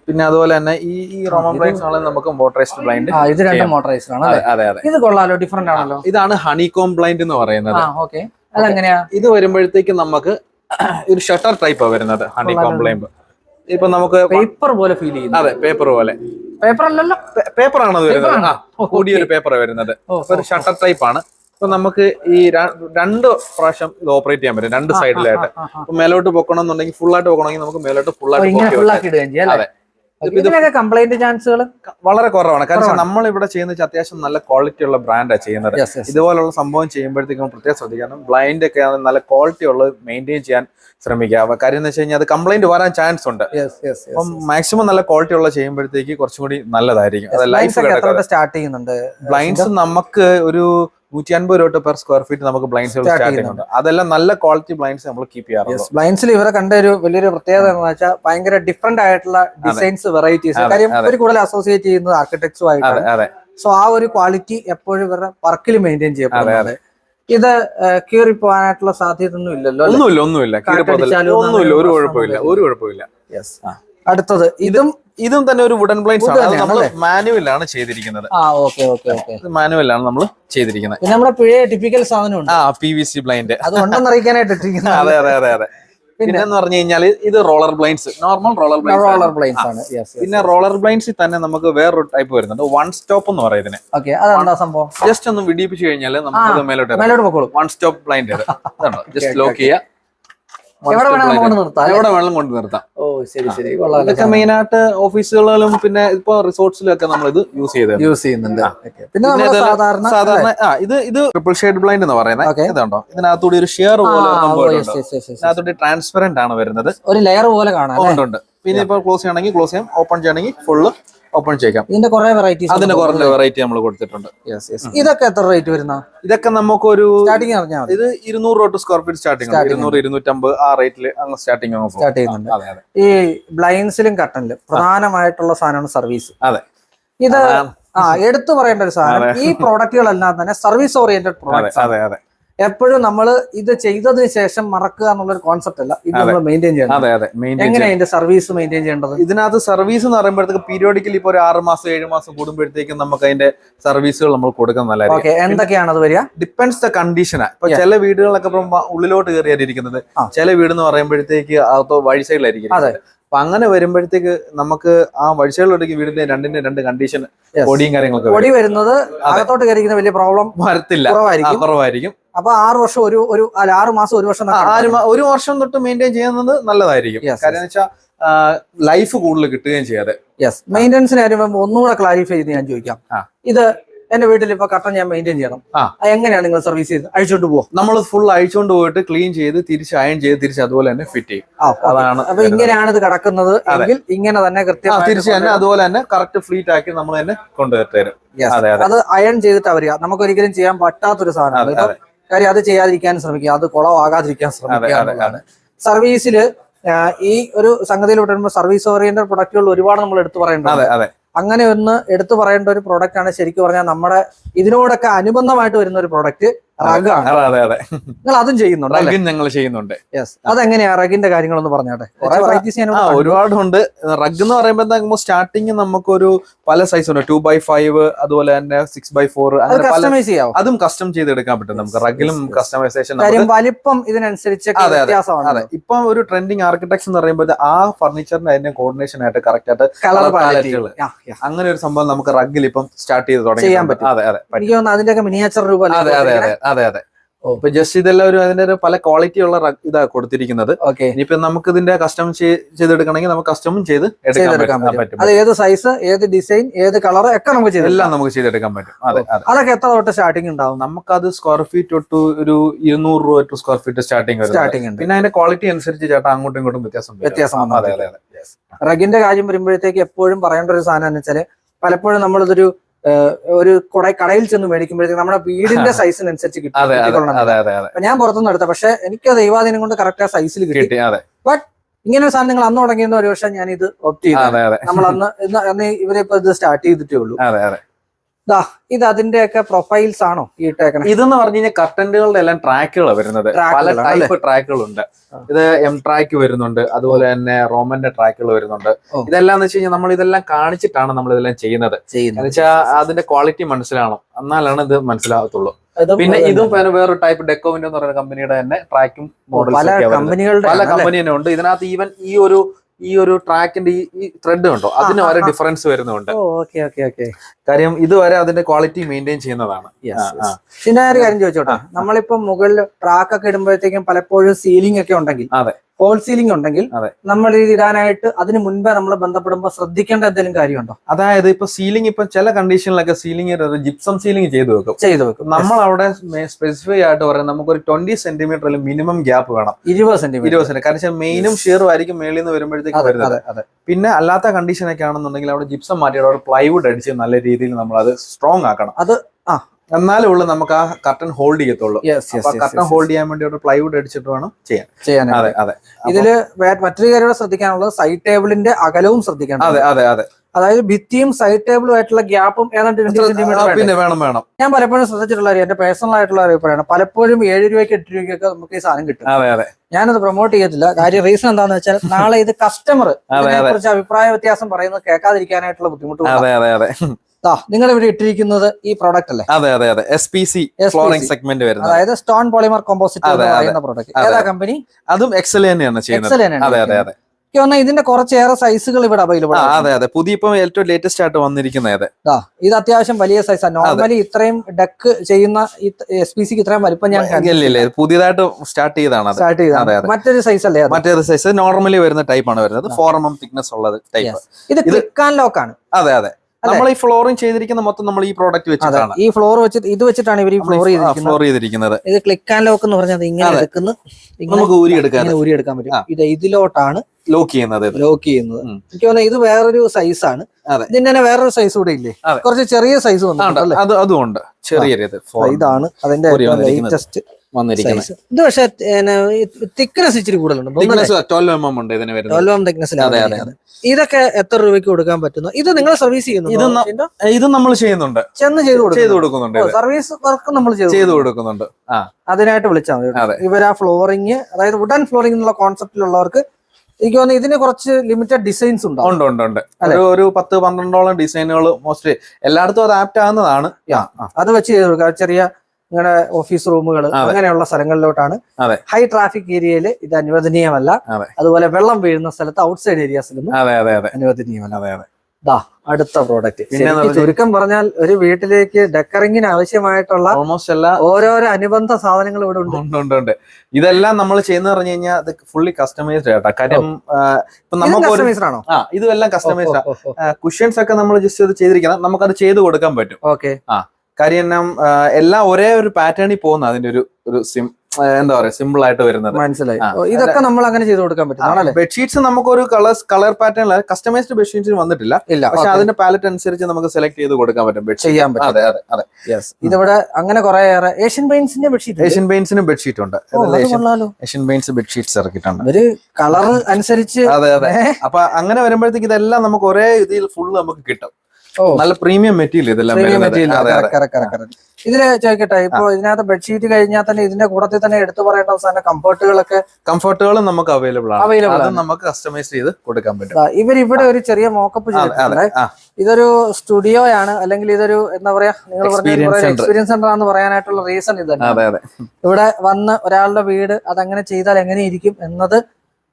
B: പിന്നെ അതുപോലെ തന്നെ ഈ ഈ റോമൻ ആണെങ്കിൽ നമുക്ക് മോട്ടറൈസ്ഡ് ബ്ലൈൻഡ്
A: ഇത് രണ്ടും മോട്ടറൈസ്ഡ് ആണ്
B: അതെ അതെ
A: ഇത് കൊള്ളാലോ ഡിഫറെന്റ് ആണല്ലോ.
B: ഇതാണ് ഹണികോം ബ്ലൈൻഡ് എന്ന് പറയുന്നത്.
A: അതെങ്ങനെയാ?
B: ഇത് വരുമ്പോഴത്തേക്ക് നമുക്ക് ഒരു ഷട്ടർ ടൈപ്പാണ് വരുന്നത് ഹണികോം ബ്ലൈൻഡ് ഇപ്പൊ നമുക്ക്
A: പേപ്പർ പോലെ ഫീൽ ചെയ്യുന്നു.
B: അതെ പേപ്പർ പോലെ.
A: പേപ്പർ അല്ലല്ലോ.
B: പേപ്പർ ആണ്. വരുന്നത് കൂടിയൊരു പേപ്പർ വരുന്നത്. ഒരു ഷട്ടർ ടൈപ്പ് ആണ്. ഇപ്പൊ നമുക്ക് ഈ രണ്ട് പ്രാവശ്യം ഇത് ഓപ്പറേറ്റ് ചെയ്യാൻ പറ്റും. രണ്ട് സൈഡിലായിട്ട്. ഇപ്പൊ മേലോട്ട് പൊക്കണം എന്നുണ്ടെങ്കിൽ ഫുൾ ആയിട്ട് പൊക്കണമെങ്കിൽ നമുക്ക് മേലോട്ട് ഫുൾ ആയിട്ട് അതെ.
A: കംപ്ലൈന്റ് ചാൻസുകൾ
B: വളരെ കുറവാണ്. കാരണം നമ്മൾ ഇവിടെ ചെയ്യുന്ന വെച്ചാൽ അത്യാവശ്യം നല്ല ക്വാളിറ്റി ഉള്ള ബ്രാൻഡാണ് ചെയ്യുന്നത്. ഇതുപോലുള്ള സംഭവം ചെയ്യുമ്പോഴത്തേക്കും പ്രത്യേകം ശ്രദ്ധിക്കണം. ബ്ലൈൻഡ് ഒക്കെ നല്ല ക്വാളിറ്റി ഉള്ളത് മെയിന്റെയിൻ ചെയ്യാൻ ശ്രമിക്കുക. അപ്പൊ കാര്യം എന്ന് വെച്ച് കഴിഞ്ഞാൽ അത് കംപ്ലൈന്റ് വരാൻ ചാൻസ് ഉണ്ട്. അപ്പം മാക്സിമം നല്ല ക്വാളിറ്റി ഉള്ള ചെയ്യുമ്പോഴത്തേക്ക് കുറച്ചും കൂടി നല്ലതായിരിക്കും. അത് ലൈഫ്
A: എത്ര സ്റ്റാർട്ട് ചെയ്യുന്നുണ്ട്?
B: ബ്ലൈൻഡ്സ് നമുക്ക് ഒരു നൂറ്റി അൻപത് രൂപ പെർ സ്ക്വയർ ഫീറ്റ് നമുക്ക്
A: ബ്ലൈൻഡ്സ്
B: സ്റ്റാർട്ടിംഗ് ഉണ്ട് അതെല്ലാം നല്ല ക്വാളിറ്റി ബ്ലൈൻഡ്സ് നമ്മൾ കീപ്പ് ചെയ്യാറുണ്ട്
A: ബ്ലൈൻഡ്സിൽ ഇവരെ കണ്ട ഒരു വലിയൊരു പ്രത്യേകത എന്ന് വെച്ചാൽ ഭയങ്കര ഡിഫറെന്റ് ആയിട്ടുള്ള ഡിസൈൻസ് വെറൈറ്റീസ് കാര്യം
B: അവർ
A: ഇവർ കൂടുതൽ അസോസിയേറ്റ് ചെയ്യുന്നത് ആർക്കിടെക്ട്സുമായിട്ടാണ് സോ ആ ഒരു ക്വാളിറ്റി എപ്പോഴും ഇവരുടെ വർക്കിൽ
B: മെയിന്റെയിൻ
A: ചെയ്യപ്പെടുന്നത് ഇത് കീറി പോകാനായിട്ടുള്ള സാധ്യത ഒന്നും ഇല്ലല്ലോ
B: ഒന്നുമില്ല. ഒന്നുമില്ല ഒന്നുമില്ല. ഒരു കുഴപ്പമില്ല. ഒരു കുഴപ്പമില്ല.
A: Yes. അടുത്തത്. ഇതും
B: ഇതും തന്നെ ഒരു വുഡൻ
A: ബ്ലൈൻഡ്
B: ആണ്. നമ്മൾ? മാനുവലാണ് ചെയ്തിരിക്കുന്നത്.
A: ആ ഓക്കെ ഓക്കെ ഓക്കെ.
B: ഇത് മാനുവലാണ് നമ്മൾ ചെയ്തിരിക്കുന്നത്.
A: പിന്നെ നമ്മുടെ പിഴയ ടിപ്പിക്കൽ സാധനം
B: ആ പി വി സി ബ്ലൈൻഡ്
A: അത് ഉണ്ടെന്ന് അറിയിക്കാനായിട്ട് ഇട്ടിരിക്കുന്ന
B: അതെ അതെ അതെ അതെ. പിന്നെ? എന്ന് പറഞ്ഞു കഴിഞ്ഞാൽ ഇത് roller blinds normal roller
A: roller
B: blinds
A: blinds ആണ്.
B: പിന്നെ റോളർ ബ്ലൈൻഡ്സിൽ തന്നെ നമുക്ക് വേറൊരു ടൈപ്പ് വരുന്നുണ്ട്. വൺ സ്റ്റോപ്പ് എന്ന് പറയുന്നത്
A: ഓക്കെ അതാണ് സംഭവം?
B: ജസ്റ്റ് ഒന്ന് വിടിപ്പിച്ചു കഴിഞ്ഞാൽ നമുക്ക് മേലോട്ട്.
A: മേലോട്ട് പോകുള്ളൂ
B: one stop blind just lock
A: ചെയ്യാം
B: ചെയ്യുക.
A: എവിടെ കൊണ്ട് നിർത്താം
B: എവിടെ വേണം കൊണ്ട് നിർത്താം.
A: ഓ ശരി ശരി.
B: ഇതൊക്കെ മെയിൻ ആയിട്ട് ഓഫീസുകളിലും പിന്നെ ഇപ്പൊ റിസോർട്ട്സിലും ഒക്കെ നമ്മൾ ഇത് യൂസ് ചെയ്ത്
A: യൂസ് ചെയ്യുന്നുണ്ട്. പിന്നെ സാധാരണ
B: സാധാരണ ആ ഇത് ഇത് ട്രിപ്പിൾ ഷെയ്ഡ് ബ്ലൈൻഡ് എന്ന് പറയുന്നത്. ഇതുണ്ടോ ഇതിനകത്തൂടി ഒരു ഷെയർ പോലെ. ഇതിനകത്തൂടി ട്രാൻസ്പെറന്റ് ആണ് വരുന്നത്.
A: ഒരു ലെയർ പോലെ കാണാം അല്ലേ?
B: ഉണ്ട് ഉണ്ട്. പിന്നെ ഇപ്പൊ ക്ലോസ് ചെയ്യണമെങ്കിൽ ക്ലോസ് ചെയ്യാം. ഓപ്പൺ ചെയ്യണമെങ്കിൽ ഫുള്ള് ഓപ്പൺ ചെയ്യാം
A: ഇതിന്റെ കുറെ വെറൈറ്റീസ്
B: അതിന്റെ കുറഞ്ഞ വെറൈറ്റി നമ്മൾ കൊടുത്തിട്ടുണ്ട്.
A: ഇതൊക്കെ എത്ര റേറ്റ് വരുന്ന?
B: ഇതൊക്കെ നമുക്ക് ഒരു
A: സ്റ്റാർട്ടിങ് അറിഞ്ഞാൽ
B: ഇത് ഇരുന്നൂറ് തൊട്ട് സ്ക്വയർ ഫീറ്റ് സ്റ്റാർട്ടിംഗ് ഇരുന്നൂറ് ഇരുന്നൂറ്റമ്പത് ആ റേറ്റിൽ അങ്ങ് സ്റ്റാർട്ടിംഗ്
A: സ്റ്റാർട്ട് ചെയ്യുന്നുണ്ട്. ഈ ബ്ലൈൻസിലും കട്ടനിലും പ്രധാനമായിട്ടുള്ള സാധനമാണ് സർവീസ്
B: അതെ.
A: ഇത് ആ എടുത്തു പറയേണ്ട ഒരു സാധനം. ഈ പ്രോഡക്റ്റുകളെല്ലാം തന്നെ സർവീസ് ഓറിയന്റഡ് പ്രോഡക്റ്റ്
B: അതെ അതെ.
A: എപ്പോഴും നമ്മൾ ഇത് ചെയ്തതിന് ശേഷം മറക്കുക എന്നുള്ള ഒരു കോൺസെപ്റ്റ് അല്ല. ഇത് നമ്മൾ മെയിന്റെയിൻ ചെയ്യണം
B: അതെ അതെ. എങ്ങനെയാണ്
A: എങ്ങനെയാ ഇതിന്റെ സർവീസ് മെയിന്റെയിൻ ചെയ്യേണ്ടത്?
B: ഇതിനകത്ത് സർവീസ് എന്ന് പറയുമ്പോഴത്തേക്ക് പീരിയോഡിക്കലി ഇപ്പോൾ ഒരു ആറ് മാസം ഏഴ് മാസം കൂടുമ്പോഴത്തേക്കും നമുക്ക് അതിന്റെ സർവീസുകൾ നമ്മൾ കൊടുക്കുന്നത് നല്ലതായിരിക്കും
A: ഓക്കെ എന്തൊക്കെയാണ് അത് വരിക?
B: ഡിപ്പെൻസ് ദ കണ്ടീഷനാ ഇപ്പൊ ചില വീടുകളൊക്കെ ഇപ്പം ഉള്ളിലോട്ട് കയറിയായിരിക്കുന്നത്. ചില വീട് എന്ന് പറയുമ്പോഴത്തേക്ക് അതോ വഴി സൈഡിലായിരിക്കും
A: അതെ.
B: അപ്പൊ അങ്ങനെ വരുമ്പോഴത്തേക്ക് നമുക്ക് ആ വഴി സൈഡിലോട്ടേക്ക് വീടിന്റെ രണ്ടിന്റെ രണ്ട് കണ്ടീഷൻ. പൊടിയും കാര്യങ്ങളൊക്കെ.
A: പൊടി വരുന്നത് അകത്തോട്ട് കയറിക്കുന്ന വലിയ പ്രോബ്ലം
B: വരത്തില്ല.
A: കുറവായിരിക്കും. അപ്പൊ ആറ് വർഷം ഒരു ഒരു അല്ല ആറ് മാസം ഒരു വർഷം
B: ആ,
A: എന്നൊക്കെ
B: ഒരു വർഷം തൊട്ട് മെയിന്റെയിൻ ചെയ്യുന്നത് നല്ലതായിരിക്കും. കാരണം വെച്ചാൽ ലൈഫ് കൂടുതൽ കിട്ടുകയും ചെയ്യാതെ.
A: യെസ് മെയിന്റെനൻസിന് കാര്യം ഒന്നുകൂടെ ക്ലാരിഫൈ ചെയ്ത് ഞാൻ ചോദിക്കാം. ഇത് എന്റെ വീട്ടിൽ ഇപ്പൊ കട്ടൻ ഞാൻ മെയിന്റെയിൻ ചെയ്യണം. എങ്ങനെയാണ് നിങ്ങൾ സർവീസ് ചെയ്ത്? അഴിച്ചോണ്ട് പോകും
B: നമ്മൾ ഫുൾ അഴിച്ചുകൊണ്ട് പോയിട്ട് ക്ലീൻ ചെയ്ത് തിരിച്ച് അയൺ ചെയ്ത് തിരിച്ച് അതുപോലെ തന്നെ ഫിറ്റ് ചെയ്യും. അതാണ്
A: അപ്പൊ ഇങ്ങനെയാണ് ഇത് കിടക്കുന്നത്. എങ്കിൽ ഇങ്ങനെ തന്നെ കൃത്യം
B: തിരിച്ച് തന്നെ അതുപോലെ തന്നെ കറക്റ്റ് ഫ്ലീറ്റ് ആക്കി നമ്മൾ തന്നെ
A: കൊണ്ടുവരും
B: അതെ
A: അയൺ ചെയ്തിട്ട് വരിക. നമുക്ക് ഒരിക്കലും ചെയ്യാൻ പറ്റാത്തൊരു സാധനമാണ്. കാര്യം അത് ചെയ്യാതിരിക്കാൻ ശ്രമിക്കുക അത് കുളമാകാതിരിക്കാൻ ശ്രമിക്കുക സർവീസിൽ ഈ ഒരു സംഗതിയിൽ വരുമ്പോൾ സർവീസ് ഓറിയന്റഡ് പ്രൊഡക്റ്റുകൾ ഒരുപാട് നമ്മൾ എടുത്തു പറയേണ്ടത് അങ്ങനെ ഒന്ന് എടുത്തു പറയേണ്ട ഒരു പ്രൊഡക്റ്റ് ആണ് ശരിക്കും പറഞ്ഞാൽ നമ്മുടെ ഇതിനോടൊക്കെ അനുബന്ധമായിട്ട് വരുന്ന ഒരു പ്രോഡക്റ്റ്
B: അതെ അതെ അതെ.
A: നിങ്ങൾ അതും ചെയ്യുന്നുണ്ട്
B: റഗും ഞങ്ങൾ ചെയ്യുന്നുണ്ട്.
A: യെസ് അതെങ്ങനെയാ റഗിന്റെ കാര്യങ്ങളൊന്ന് പറഞ്ഞാട്ടെ?
B: ഒരുപാടുണ്ട്. റഗ് എന്ന് പറയുമ്പോൾ സ്റ്റാർട്ടിങ് നമുക്കൊരു പല സൈസ് ഉണ്ട്. ടു ബൈ ഫൈവ് അതുപോലെ തന്നെ സിക്സ് ബൈ ഫോർ
A: കസ്റ്റമൈസ് ചെയ്യാം
B: അതും കസ്റ്റം ചെയ്തെടുക്കാൻ പറ്റും നമുക്ക്. റഗിലും. കസ്റ്റമൈസേഷൻ
A: വലിപ്പം ഇതിനനുസരിച്ച്
B: അതെ, അതെ. ഇപ്പൊ ഒരു ട്രെൻഡിങ് ആർക്കിടെക്ചർ എന്ന് പറയുമ്പോൾ ആ ഫർണിച്ചറിന്റെ അതിന്റെ കോർഡിനേഷൻ ആയിട്ട് കറക്റ്റ് ആയിട്ട്
A: കളർ പാലറ്റുകൾ
B: അങ്ങനെ ഒരു സംഭവം നമുക്ക് റഗിൽ ഇപ്പം സ്റ്റാർട്ട് ചെയ്ത് തുടങ്ങി.
A: ചെയ്യാൻ പറ്റും.
B: അതെ അതെ
A: അതിന്റെ മിനിയേച്ചർ രൂപ
B: അതെ അതെ അതെ. അതെ അതെ. ഇപ്പൊ ജസ്റ്റ് ഇതെല്ലാം ഒരു അതിന്റെ ഒരു പല ക്വാളിറ്റി ഉള്ള ഇതാ കൊടുത്തിരിക്കുന്നത്.
A: ഓക്കെ.
B: ഇനിയിപ്പോ നമുക്ക് ഇതിന്റെ കസ്റ്റം ചെയ്തെടുക്കണമെങ്കിൽ നമുക്ക് കസ്റ്റമും ചെയ്ത് എടുക്കാൻ പറ്റും.
A: അത്. ഏത് സൈസ് ഏത് ഡിസൈൻ ഏത് കളർ ഒക്കെ നമുക്ക്
B: എല്ലാം നമുക്ക് ചെയ്തെടുക്കാൻ പറ്റും. അതെ അതെ.
A: അതൊക്കെ എത്ര തൊട്ട് സ്റ്റാർട്ടിങ് ഉണ്ടാവും?
B: നമുക്ക് അത് സ്ക്വയർ ഫീറ്റ് തൊട്ട് ഒരു ഇരുന്നൂറ് രൂപ ടു സ്ക്വയർ ഫീറ്റ് സ്റ്റാർട്ടിംഗ് വരും
A: സ്റ്റാർട്ടിങ് ഉണ്ട്.
B: പിന്നെ അതിന്റെ ക്വാളിറ്റി അനുസരിച്ച് ചേട്ടാ അങ്ങോട്ടും ഇങ്ങോട്ടും വ്യത്യാസം.
A: വ്യത്യാസം
B: അതെ അതെ
A: റഗിന്റെ കാര്യം വരുമ്പോഴത്തേക്ക് എപ്പോഴും പറയേണ്ട ഒരു സാധനം എന്ന് വെച്ചാൽ പലപ്പോഴും നമ്മളിതൊരു ഒരു കുറെ കടയിൽ ചെന്ന് മേടിക്കുമ്പോഴത്തേക്ക് നമ്മുടെ വീടിന്റെ സൈസിനനുസരിച്ച് കിട്ടും ഞാൻ പുറത്തുനിന്ന് എടുത്ത പക്ഷെ എനിക്ക് ദൈവാധീനം കൊണ്ട് കറക്റ്റ് ആ സൈസിൽ കിട്ടി.
B: ബട്ട്
A: ഇങ്ങനെ ഒരു സാധനം നിങ്ങൾ അന്ന് തുടങ്ങിയെന്ന് ഒരു പക്ഷെ ഞാൻ ഇത് ഓപ്റ്റ് ചെയ്തു നമ്മൾ അന്ന് ഇവരെ അന്ന് ഇവരിപ്പോ ഇത് സ്റ്റാർട്ട് ചെയ്തിട്ടേ ഉള്ളൂ. ദാ ഇത് അതിന്റെയൊക്കെ പ്രൊഫൈൽസ് ആണോ ഈ ഇട്ടേക്കണേ?
B: ഇതെന്ന് പറഞ്ഞു കഴിഞ്ഞാൽ കർട്ടന്റുകളുടെ എല്ലാം ട്രാക്കുകൾ വരുന്നത്. പല ടൈപ്പ് ട്രാക്കുകളുണ്ട് ഇത് എം ട്രാക്ക് വരുന്നുണ്ട് അതുപോലെ തന്നെ റോമന്റെ ട്രാക്കുകൾ വരുന്നുണ്ട്. ഇതെല്ലാം എന്ന് വെച്ച് കഴിഞ്ഞാൽ നമ്മൾ ഇതെല്ലാം കാണിച്ചിട്ടാണ് നമ്മൾ ഇതെല്ലാം ചെയ്യുന്നത്. എന്ന് വെച്ചാൽ അതിന്റെ ക്വാളിറ്റി മനസ്സിലാവണം. എന്നാലാണ് ഇത്
A: മനസ്സിലാകത്തുള്ളൂ.
B: പിന്നെ ഇതും പിന്നെ വേറെ ടൈപ്പ് ഡെക്കോവിന്റെ എന്ന് പറയുന്ന കമ്പനിയുടെ തന്നെ ട്രാക്കും മോഡൽ
A: പല കമ്പനികളുടെ
B: പല കമ്പനി തന്നെ ഉണ്ട്. ഇതിനകത്ത് ഈവൻ ഈ ഒരു ഈ ഒരു ട്രാക്കിന്റെ ഈ ത്രെഡ് ഉണ്ടോ? അതിന് വരെ ഡിഫറൻസ് വരുന്നുണ്ട്.
A: Oh okay okay okay.
B: കാര്യം ഇതുവരെ അതിന്റെ ക്വാളിറ്റി മെയിന്റെയിൻ ചെയ്യുന്നതാണ്.
A: പിന്നെ ഒരു കാര്യം ചോദിച്ചോട്ടെ? നമ്മളിപ്പോ മുകളിൽ ട്രാക്ക് ഒക്കെ ഇടുമ്പോഴത്തേക്കും പലപ്പോഴും സീലിംഗ് ഒക്കെ ഉണ്ടെങ്കിൽ
B: അതെ.
A: ഹോൾ സീലിംഗ് ഉണ്ടെങ്കിൽ
B: അതെ.
A: നമ്മൾ ഇത് ഇടാനായിട്ട് അതിന് മുൻപേ നമ്മൾ ബന്ധപ്പെടുമ്പോൾ ശ്രദ്ധിക്കേണ്ട എന്തെങ്കിലും കാര്യമുണ്ടോ?
B: അതായത് ഇപ്പൊ സീലിംഗ് ഇപ്പൊ ചില കണ്ടീഷനിലൊക്കെ സീലിംഗ് ജിപ്സം സീലിംഗ് ചെയ്തു വെക്കും.
A: ചെയ്തു വെക്കും.
B: നമ്മൾ അവിടെ സ്പെസിഫൈ ആയിട്ട് പറയാം നമുക്ക് ഒരു ട്വന്റി സെന്റിമീറ്റർ മിനിമം ഗ്യാപ്പ് വേണം.
A: ഇരുപത് സെന്റിമീറ്റർ
B: ഇരുപത് സെന്റ് കാരണം മെയിനും ഷെയറും ആയിരിക്കും മേളിൽ നിന്ന് വരുമ്പോഴത്തേക്ക്
A: അതെ
B: വരുന്നത്. പിന്നെ അല്ലാത്ത കണ്ടീഷനൊക്കെ ആണെന്നുണ്ടെങ്കിൽ അവിടെ ജിപ്സം മാറ്റിയിട്ട് അവിടെ പ്ലൈവുഡ് അടിച്ച് നല്ല രീതിയിൽ നമ്മൾ അത് സ്ട്രോങ് ആക്കണം.
A: അത് ആ.
B: എന്നാലേ ഉള്ളൂ നമുക്ക് ആ കർട്ടൻ ഹോൾഡ് ചെയ്യത്തുള്ളൂ. കർട്ടൻ ഹോൾഡ് ചെയ്യാൻ വേണ്ടി ഒരു പ്ലൈവുഡ് അടിച്ചിട്ട് വേണം ചെയ്യാൻ.
A: ചെയ്യാൻ
B: അതെ അതെ.
A: ഇതിൽ മറ്റൊരു കാര്യം ശ്രദ്ധിക്കാനുള്ളത്. സൈഡ് ടേബിളിന്റെ അകലവും ശ്രദ്ധിക്കണം.
B: അതെ അതെ അതെ.
A: അതായത് ഭിത്തിയും സൈഡ് ടേബിളും ആയിട്ടുള്ള ഗ്യാപ്പും ഏതാണ്ട് രണ്ട് സെന്റിമീറ്റർ
B: വേണം വേണം.
A: ഞാൻ പലപ്പോഴും ശ്രദ്ധിച്ചിട്ടുള്ള എന്റെ പേഴ്സണൽ ആയിട്ടുള്ള അഭിപ്രായമാണ്. പലപ്പോഴും ഏഴ് രൂപയ്ക്ക് എട്ട് രൂപയ്ക്കൊക്കെ നമുക്ക് ഈ സാധനം കിട്ടും.
B: അതെ അതെ.
A: ഞാനത് പ്രൊമോട്ട് ചെയ്യത്തില്ല. കാര്യം റീസൺ എന്താന്ന് വെച്ചാൽ നാളെ ഇത് കസ്റ്റമർ കുറച്ച് അഭിപ്രായ വ്യത്യാസം പറയുന്നത് കേൾക്കാതിരിക്കാനായിട്ടുള്ള ബുദ്ധിമുട്ട് നിങ്ങൾ ഇവിടെ ഇട്ടിരിക്കുന്നത് ഈ പ്രോഡക്റ്റ് അല്ലേ?
B: അതെ അതെ അതെ. S P C flooring segment വരുന്നത്.
A: അതായത് സ്റ്റോൺ പോളിമർ കോമ്പോസിറ്റ്. പറയുന്ന പ്രോഡക്റ്റ് ഏതാ കമ്പനി
B: അതും എക്സൽ തന്നെയാണ് ചെയ്യുന്നത്. അതെ അതെ അതെ.
A: ഇതിന്റെ കുറച്ചേറെ സൈസുകൾ ഇവിടെ അവൈലബിൾ
B: അതെ അതെ. പുതിയ ഇപ്പം ഏറ്റവും ലേറ്റസ്റ്റ് ആയിട്ട് വന്നിരിക്കുന്ന അതെ.
A: ഇത് അത്യാവശ്യം വലിയ സൈസാണ് നോർമലി ഇത്രയും ഡെക്ക് ചെയ്യുന്ന എസ് പി സിക്ക് ഇത്രയും വലിപ്പം ഞാൻ
B: ഇല്ല പുതിയതായിട്ട് സ്റ്റാർട്ട് ചെയ്താണ്
A: സ്റ്റാർട്ട്. മറ്റൊരു സൈസ് അല്ലേ
B: മറ്റൊരു സൈസ് നോർമലി വരുന്ന ടൈപ്പ് ആണ് വരുന്നത്. ഫോർ എം എം തിക്നെസ് ഉള്ളത് ടൈപ്പ്
A: ഇത് ക്ലിക്ക് ആൻഡ് ലോക്ക് ആണ്.
B: അതെ അതെ? നമ്മൾ ഈ ഫ്ലോറിംഗ് ചെയ്തിരിക്കുന്ന മൊത്തം നമ്മൾ ഈ പ്രോഡക്റ്റ് വെച്ചിട്ടാണ്.
A: ഈ ഫ്ലോർ വെച്ചിട്ട് ഇത് വെച്ചിട്ടാണ് ഇവർ ഈ ഫ്ലോർ ചെയ്തിരിക്കുന്നത്.
B: ഫ്ലോർ ചെയ്തിരിക്കുന്നത്.
A: ഇത് ക്ലിക്ക് ആൻഡ് ലോക്ക് എന്ന് പറഞ്ഞത് ഇങ്ങനെ. എടുക്കുന്നു.
B: നമുക്ക് ഊരി എടുക്കാൻ
A: ഊരി എടുക്കാൻ പറ്റും. ഇത് ഇതിലോട്ടാണ്
B: ലോക്ക് ചെയ്യുന്നത്
A: ലോക്ക് ചെയ്യുന്നത്. എനിക്ക് തോന്നുന്നത് ഇത് വേറൊരു സൈസ് ആണ്.
B: അതെ.
A: ഇതിന്റെ തന്നെ വേറൊരു സൈസ് കൂടെ ഇല്ലേ? കുറച്ച് ചെറിയ സൈസ് വന്നിട്ടുണ്ട്
B: അതുകൊണ്ട്
A: ചെറിയ ഇതാണ് അതിന്റെ ലേറ്റസ്റ്റ്
B: വന്നിരിക്കുന്നത്.
A: ഇത് പക്ഷേ തിക്നെസ് ഇച്ചിരി കൂടുതലുണ്ട്.
B: തിക്നെസ് ട്വൽവ് എം അതെ,
A: ഇതൊക്കെ എത്ര രൂപയ്ക്ക് കൊടുക്കാൻ പറ്റുന്നു? ഇത് നിങ്ങൾ സർവീസ് ചെയ്യുന്നു
B: ഇത് നമ്മൾ ചെയ്യുന്നുണ്ട്.
A: ചെന്ന് ചെയ്ത്
B: ചെയ്തു
A: കൊടുക്കും
B: കൊടുക്കുന്നുണ്ട്
A: സർവീസ് വർക്ക് നമ്മൾ
B: ചെയ്തു
A: ചെയ്തു
B: കൊടുക്കുന്നുണ്ട്. ആ.
A: അതിനായിട്ട് വിളിച്ചാൽ മതി
B: അതെ.
A: ഇവർ ആ ഫ്ലോറിങ് അതായത് വുഡൻ ഫ്ലോറിംഗ് എന്നുള്ള കോൺസെപ്റ്റിലുള്ളവർക്ക് എനിക്ക് തോന്നുന്നു ഇതിന് കുറച്ച് ലിമിറ്റഡ് ഡിസൈൻസ്
B: ഉണ്ട്? ഉണ്ട് ഉണ്ട്
A: ഉണ്ട്.
B: ഒരു പത്ത് പന്ത്രണ്ടോളം ഡിസൈനുകൾ മോസ്റ്റ്ലി എല്ലായിടത്തും അത് ആപ്റ്റ് ആകുന്നതാണ്.
A: അത് വെച്ച് ചെയ്ത് കൊടുക്കുക. ചെറിയ നിങ്ങളുടെ ഓഫീസ് റൂമുകൾ. അങ്ങനെയുള്ള സ്ഥലങ്ങളിലോട്ടാണ്. ഹൈ ട്രാഫിക് ഏരിയയിൽ ഇത് അനുവദനീയമല്ല. അതുപോലെ വെള്ളം വീഴുന്ന സ്ഥലത്ത് ഔട്ട്സൈഡ് ഏരിയാസിലൊന്നും
B: അതെ
A: അനുവദനീയമല്ല. ദാ അടുത്ത പ്രോഡക്റ്റ് ചുരുക്കം പറഞ്ഞാൽ ഒരു വീട്ടിലേക്ക് ഡെക്കറിങ്ങിന് ആവശ്യമായിട്ടുള്ള
B: ഓൾമോസ്റ്റ് എല്ലാ
A: ഓരോരോ അനുബന്ധ സാധനങ്ങൾ ഇവിടെ ഉണ്ട്.
B: ഉണ്ട് ഉണ്ട് ഇതെല്ലാം നമ്മൾ ചെയ്യുന്ന പറഞ്ഞു കഴിഞ്ഞാൽ അത് ഫുള്ളി കസ്റ്റമൈസ്ഡ് ആയിട്ടാ കാര്യം ആ, ഇപ്പൊ നമുക്ക്
A: ആണോ?
B: ആ ഇതെല്ലാം കസ്റ്റമൈസ്ഡ് കുഷ്യൻസ് ഒക്കെ നമ്മൾ ജസ്റ്റ് ഇത് ചെയ്തിരിക്കണം. നമുക്കത് ചെയ്ത് കൊടുക്കാൻ പറ്റും.
A: ഓക്കെ.
B: കാര്യം എല്ലാം ഒരേ ഒരു പാറ്റേണിൽ പോകുന്ന അതിന്റെ ഒരു ഒരു സിം എന്താ പറയാ സിമ്പിൾ ആയിട്ട് വരുന്നത്.
A: മനസ്സിലായി. ഇതൊക്കെ നമ്മൾ അങ്ങനെ ചെയ്ത് കൊടുക്കാൻ പറ്റും.
B: ബെഡ്ഷീറ്റ്സ് നമുക്കൊരു colours colour pattern customised bedsheets വന്നിട്ടില്ല.
A: ഇല്ല
B: പക്ഷെ അതിന്റെ പാലറ്റ് അനുസരിച്ച് നമുക്ക് സെലക്ട് ചെയ്ത് കൊടുക്കാൻ പറ്റും ബെഡ്
A: ചെയ്യാൻ പറ്റും.
B: അതെ അതെ അതെ.
A: യെസ് ഇതിവിടെ അങ്ങനെ കുറെ ഏറെ ഏഷ്യൻ പെയിന്റ്സിന്റെ ബെഡ്ഷീറ്റ്
B: ഏഷ്യൻ പെയിന്റ്സിനും ബെഡ്ഷീറ്റ് ഉണ്ട്. ഏഷ്യൻ പെയിന്റ്സ് ബെഡ്ഷീറ്റ്സ് ഇറക്കിയിട്ടുണ്ട്.
A: ഒരു കളർ അനുസരിച്ച്
B: അതെ അതെ? അപ്പൊ അങ്ങനെ വരുമ്പോഴത്തേക്ക് ഇതെല്ലാം നമുക്ക് ഒരേ ഇതിൽ ഫുള്ള് നമുക്ക് കിട്ടും. നല്ല പ്രീമിയം മെറ്റീരിയൽ ഇതെല്ലാം.
A: ഇതിൽ ചോദിക്കട്ടെ ഇപ്പൊ ഇതിനകത്ത് ബെഡ്ഷീറ്റ് കഴിഞ്ഞാൽ തന്നെ ഇതിന്റെ കൂടത്തിൽ തന്നെ എടുത്തു പറയേണ്ട അവസാനം കംഫർട്ടുകളൊക്കെ
B: കംഫർട്ടുകളും നമുക്ക് അവൈലബിൾ ആണ്.
A: അവൈലബിൾ
B: അത്. നമുക്ക് കസ്റ്റമൈസ് ചെയ്ത് കൊടുക്കാൻ പറ്റും.
A: ഇവർ ഇവിടെ ഒരു ചെറിയ മോക്കപ്പ് ചെയ്തിട്ടുണ്ട്. ഇതൊരു സ്റ്റുഡിയോ ആണ്. അല്ലെങ്കിൽ ഇതൊരു എന്താ പറയാ നിങ്ങൾ പറഞ്ഞ എക്സ്പീരിയൻസ് സെന്റർ ആണെന്ന് പറയാനായിട്ടുള്ള റീസൺ ഇത് തന്നെ.
B: അതെ അതെ.
A: ഇവിടെ വന്ന് ഒരാളുടെ വീട് അതങ്ങനെ ചെയ്താൽ എങ്ങനെ ഇരിക്കും എന്നത്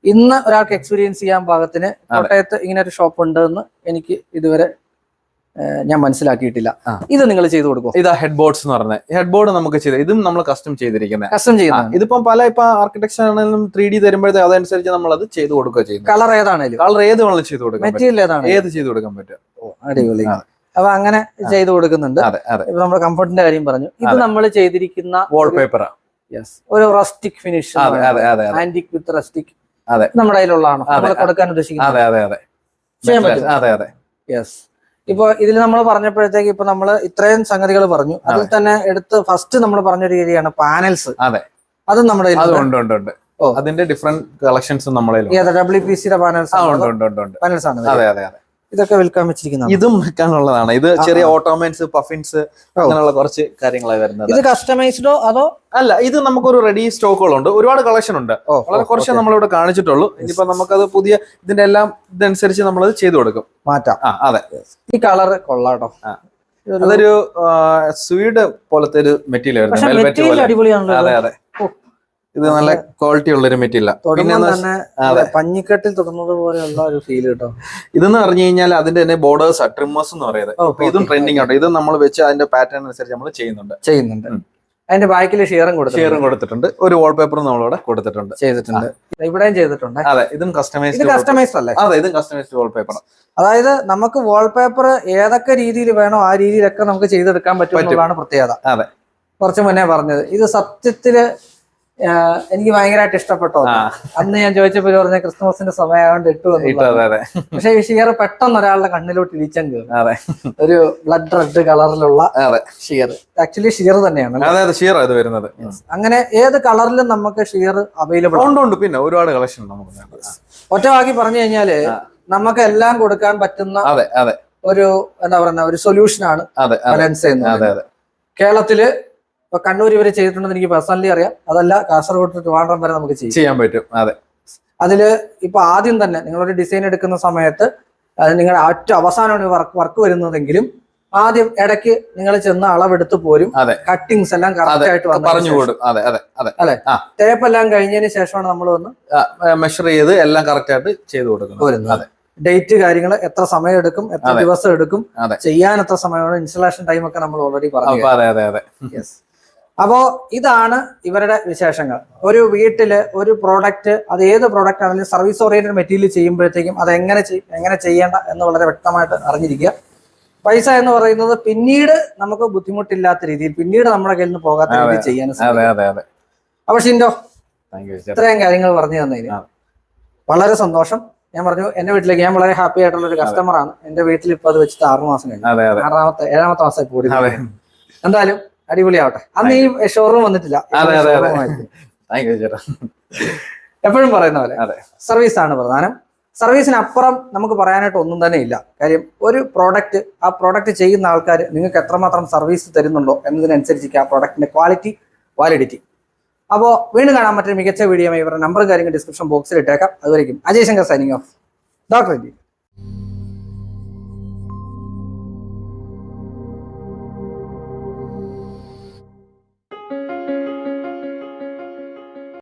A: ഇന്ന് ഒരാൾക്ക് എക്സ്പീരിയൻസ് ചെയ്യാൻ പാകത്തിന് കോട്ടയത്ത് ഇങ്ങനെ ഒരു ഷോപ്പ് ഉണ്ട് എന്ന് എനിക്ക് ഇതുവരെ ഞാൻ മനസ്സിലാക്കിയിട്ടില്ല. ഇത് നിങ്ങൾ ചെയ്തു കൊടുക്കും?
B: ഇതാ ഹെഡ് ബോർഡ്സ് എന്ന് പറഞ്ഞത്. ഹെഡ് ബോർഡ് നമുക്ക് ചെയ്ത് ഇതും നമ്മൾ കസ്റ്റം ചെയ്തിരിക്കുന്നത്
A: കസ്റ്റം ചെയ്യുന്നത്
B: ഇതിപ്പം പല ഇപ്പൊ ആർക്കിടെക്ചർ ആണെങ്കിലും ത്രീ ഡി തരുമ്പോഴത്തേക്ക് അതനുസരിച്ച് നമ്മൾ അത് ചെയ്ത് കൊടുക്കുക ചെയ്യും
A: കളർ ഏതാണേലും.
B: കളർ ഏത് വേണമെങ്കിലും ചെയ്ത് കൊടുക്കാൻ പറ്റും.
A: മെറ്റീരിയൽ ഏതാണ്
B: ഏത് ചെയ്ത് കൊടുക്കാൻ പറ്റും.
A: അടിപൊളി. അപ്പൊ അങ്ങനെ ചെയ്ത് കൊടുക്കുന്നുണ്ട്. ഇപ്പൊ നമ്മൾ കംഫർട്ടിന്റെ കാര്യം പറഞ്ഞു. ഇത് നമ്മൾ ചെയ്തിരിക്കുന്ന
B: വാൾപേപ്പർ
A: യെസ് ഒരു rustic finish antique with rustic
B: അതെ.
A: നമ്മുടെ കയ്യിലുള്ളതാണ്? കൊടുക്കാൻ ഉദ്ദേശിക്കുന്നത്.
B: അതെ അതെ അതെ.
A: ചെയ്യാൻ
B: അതെ അതെ.
A: യെസ് ഇപ്പൊ ഇതിൽ നമ്മൾ പറഞ്ഞപ്പോഴത്തേക്ക് ഇപ്പൊ നമ്മൾ ഇത്രയും സംഗതികൾ പറഞ്ഞു. അതിൽ തന്നെ എടുത്ത് ഫസ്റ്റ് നമ്മൾ പറഞ്ഞൊരു രീതിയാണ് പാനൽസ്.
B: അതെ.
A: അത് നമ്മുടെ
B: ഉണ്ട്. അതിന്റെ ഡിഫറെന്റ് കളക്ഷൻസ് നമ്മളെ
A: ഏതാ ഡബ്ല്യു പി സിയുടെ പാനൽസ് പാനൽസ് ആണ്
B: അതെ അതെ അതെ.
A: ഇതൊക്കെ വിൽക്കാൻ വെച്ചിരിക്കുന്നത്
B: ഇതും വിൽക്കാനുള്ളതാണ്. ഇത് ചെറിയ ഓട്ടോമേറ്റ്സ് പഫിൻസ് അങ്ങനെയുള്ള കുറച്ച് കാര്യങ്ങളായി വരുന്നത്.
A: ഇത് കസ്റ്റമൈസ്ഡോ അതോ?
B: അല്ല ഇത് നമുക്കൊരു റെഡി സ്റ്റോക്കുകളുണ്ട്. ഒരുപാട് കളക്ഷൻ ഉണ്ട്. വളരെ കുറച്ച് നമ്മളിവിടെ കാണിച്ചിട്ടുള്ളൂ. ഇനിയിപ്പോ നമുക്കത് പുതിയ ഇതിന്റെ എല്ലാം ഇതനുസരിച്ച് അത് ചെയ്തു കൊടുക്കും.
A: മാറ്റാം.
B: ആ അതെ.
A: ഈ കളർ കൊള്ളാട്ടോ.
B: അതൊരു സ്വീഡ് പോലത്തെ ഒരു മെറ്റീരിയൽ
A: അടിപൊളിയാണ്
B: അതെ അതെ. ഇത് നല്ല ക്വാളിറ്റി ഉള്ള ഒരു മെറ്റീരിയൽ പിന്നെ.
A: പഞ്ഞിക്കെട്ടിൽ തുടങ്ങുന്നത് പോലെയുള്ള ഒരു ഫീൽ കേട്ടോ
B: ഇതെന്ന് പറഞ്ഞു കഴിഞ്ഞാൽ അതിന്റെ തന്നെ ബോർഡേഴ്സ് ട്രിമ്മേഴ്സ് എന്ന് പറയുന്നത്. ഇതും ട്രെൻഡിങ് ആട്ടോ. ഇത് നമ്മൾ വെച്ച് അതിന്റെ പാറ്റേൺ അനുസരിച്ച് നമ്മൾ ചെയ്യുന്നുണ്ട്.
A: ചെയ്യുന്നുണ്ട്. അതിന്റെ ബാക്കിൽ ഷെയറും കൊടുത്തു
B: ഷെയറും കൊടുത്തിട്ടുണ്ട്. ഒരു വാൾപേപ്പറും നമ്മളിവിടെ കൊടുത്തിട്ടുണ്ട്.
A: ചെയ്തിട്ടുണ്ട്. ഇവിടെയും ചെയ്തിട്ടുണ്ട്.
B: അതെ ഇതും കസ്റ്റമൈസ്ഡ്
A: കസ്റ്റമൈസ്ഡ് അല്ലേ?
B: അതെ ഇതും കസ്റ്റമൈസ്ഡ് വാൾപേപ്പർ
A: അതായത് നമുക്ക് വാൾപേപ്പർ ഏതൊക്കെ രീതിയിൽ വേണോ ആ രീതിയിലൊക്കെ നമുക്ക് ചെയ്തെടുക്കാൻ പറ്റും. എന്നുള്ളതാണ് പ്രത്യേകത.
B: അതെ.
A: കുറച്ച് മുന്നേ പറഞ്ഞത്. ഇത് സത്യത്തിൽ എനിക്ക് ഭയങ്കരമായിട്ട് ഇഷ്ടപ്പെട്ടോ അന്ന് ഞാൻ ചോദിച്ചപ്പോൾ പറഞ്ഞ ക്രിസ്മസിന്റെ സമയമായോണ്ട് ഇട്ടു പക്ഷെ ഈ ഷിയർ പെട്ടെന്ന് ഒരാളുടെ കണ്ണിലോട്ട്
B: ഇരിച്ചെങ്കിൽ
A: ഒരു ബ്ലഡ് റെഡ് കളറിലുള്ള ഷിയർ ആക്ച്വലി ഷിയർ തന്നെയാണ്
B: ഷിയർ ഇത് വരുന്നത്.
A: അങ്ങനെ ഏത് കളറിലും നമുക്ക് ഷിയർ അവൈലബിൾ
B: ഉണ്ട് പിന്നെ ഒരുപാട് കളക്ഷൻ നമുക്ക്
A: ഒറ്റ വാക്കി പറഞ്ഞു
B: കഴിഞ്ഞാൽ.
A: നമുക്ക് എല്ലാം കൊടുക്കാൻ പറ്റുന്ന
B: അതെ അതെ.
A: ഒരു എന്താ പറയുന്ന ഒരു സൊല്യൂഷൻ ആണ്. കേരളത്തിൽ ഇപ്പൊ കണ്ണൂർ ഇവർ ചെയ്തിട്ടുണ്ടെന്ന് എനിക്ക് പേഴ്സണലി അറിയാം. അതല്ല കാസർഗോഡ് ടു ട്രിവാൻഡ്രം വരെ നമുക്ക് ചെയ്യാം.
B: ചെയ്യാൻ പറ്റും. അതെ.
A: അതിൽ ഇപ്പൊ ആദ്യം തന്നെ നിങ്ങളൊരു ഡിസൈൻ എടുക്കുന്ന സമയത്ത് നിങ്ങളുടെ ഒറ്റ അവസാനമാണ് വർക്ക് വർക്ക് വരുന്നതെങ്കിലും ആദ്യം ഇടയ്ക്ക് നിങ്ങൾ ചെന്ന് അളവെടുത്ത് പോരും. കട്ടിങ്സ് എല്ലാം കറക്റ്റ് ആയിട്ട്
B: പറഞ്ഞു കൊടുക്കും അതെ അതെ അതെ.
A: ടേപ്പ് എല്ലാം കഴിഞ്ഞതിന് ശേഷമാണ് നമ്മൾ വന്ന്
B: മെഷർ ചെയ്ത് എല്ലാം കറക്റ്റ് ആയിട്ട് ചെയ്ത് കൊടുക്കുന്നത്. അതെ.
A: ഡേറ്റ് കാര്യങ്ങൾ എത്ര സമയം എടുക്കും എത്ര ദിവസം എടുക്കും ചെയ്യാൻ എത്ര സമയമാണ് ഇൻസ്റ്റലേഷൻ ടൈം ഒക്കെ നമ്മൾ ഓൾറെഡി പറഞ്ഞു
B: അതെ അതെ അതെ.
A: Yes. അപ്പോ ഇതാണ് ഇവരുടെ വിശേഷങ്ങൾ. ഒരു വീട്ടിൽ ഒരു പ്രോഡക്റ്റ് അത് ഏത് പ്രോഡക്റ്റ് ആണെങ്കിലും സർവീസ് ഓറിയന്റഡ് മെറ്റീരിയൽ ചെയ്യുമ്പോഴത്തേക്കും അത് എങ്ങനെ എങ്ങനെ ചെയ്യേണ്ട എന്ന് വളരെ വ്യക്തമായിട്ട് അറിഞ്ഞിരിക്കുക. പൈസ എന്ന് പറയുന്നത് പിന്നീട് നമുക്ക് ബുദ്ധിമുട്ടില്ലാത്ത രീതിയിൽ പിന്നീട് നമ്മുടെ കയ്യിൽ നിന്ന് പോകാത്ത രീതിയിൽ ചെയ്യാൻ സാധിക്കും. അപ്പൊ ഷിൻഡോ ഇത്രയും കാര്യങ്ങൾ പറഞ്ഞു തന്നതിന് വളരെ സന്തോഷം. ഞാൻ പറഞ്ഞു എന്റെ വീട്ടിലേക്ക് ഞാൻ വളരെ ഹാപ്പി ആയിട്ടുള്ള ഒരു കസ്റ്റമർ ആണ്. എന്റെ വീട്ടിൽ ഇപ്പൊ അത് വെച്ചിട്ട് ആറു മാസം കഴിഞ്ഞു ആറാമത്തെ ഏഴാമത്തെ മാസം കൂടി. എന്തായാലും അടിപൊളിയാവട്ടെ. അന്ന് ഈ ഷോറൂം വന്നിട്ടില്ല.
B: അതെ, അതെ, അതെ. താങ്ക് യു ചേട്ടാ.
A: എപ്പോഴും പറയുന്ന പോലെ
B: അതെ.
A: സർവീസ് ആണ് പ്രധാനം. സർവീസിനപ്പുറം നമുക്ക് പറയാനായിട്ട് ഒന്നും തന്നെ ഇല്ല. കാര്യം ഒരു പ്രോഡക്റ്റ് ആ പ്രോഡക്റ്റ് ചെയ്യുന്ന ആൾക്കാർ നിങ്ങൾക്ക് എത്രമാത്രം സർവീസ് തരുന്നുണ്ടോ എന്നതിനനുസരിച്ച് ആ പ്രോഡക്റ്റിന്റെ ക്വാളിറ്റി വാലിഡിറ്റി അപ്പോൾ വീണ്ടും കാണാൻ പറ്റിയ മികച്ച വീഡിയോ ഇവരുടെ നമ്പറും കാര്യങ്ങൾ ഡിസ്ക്രിപ്ഷൻ ബോക്സിൽ ഇട്ടേക്കാം. അതുവരെയും Ajay Shankar signing off doctor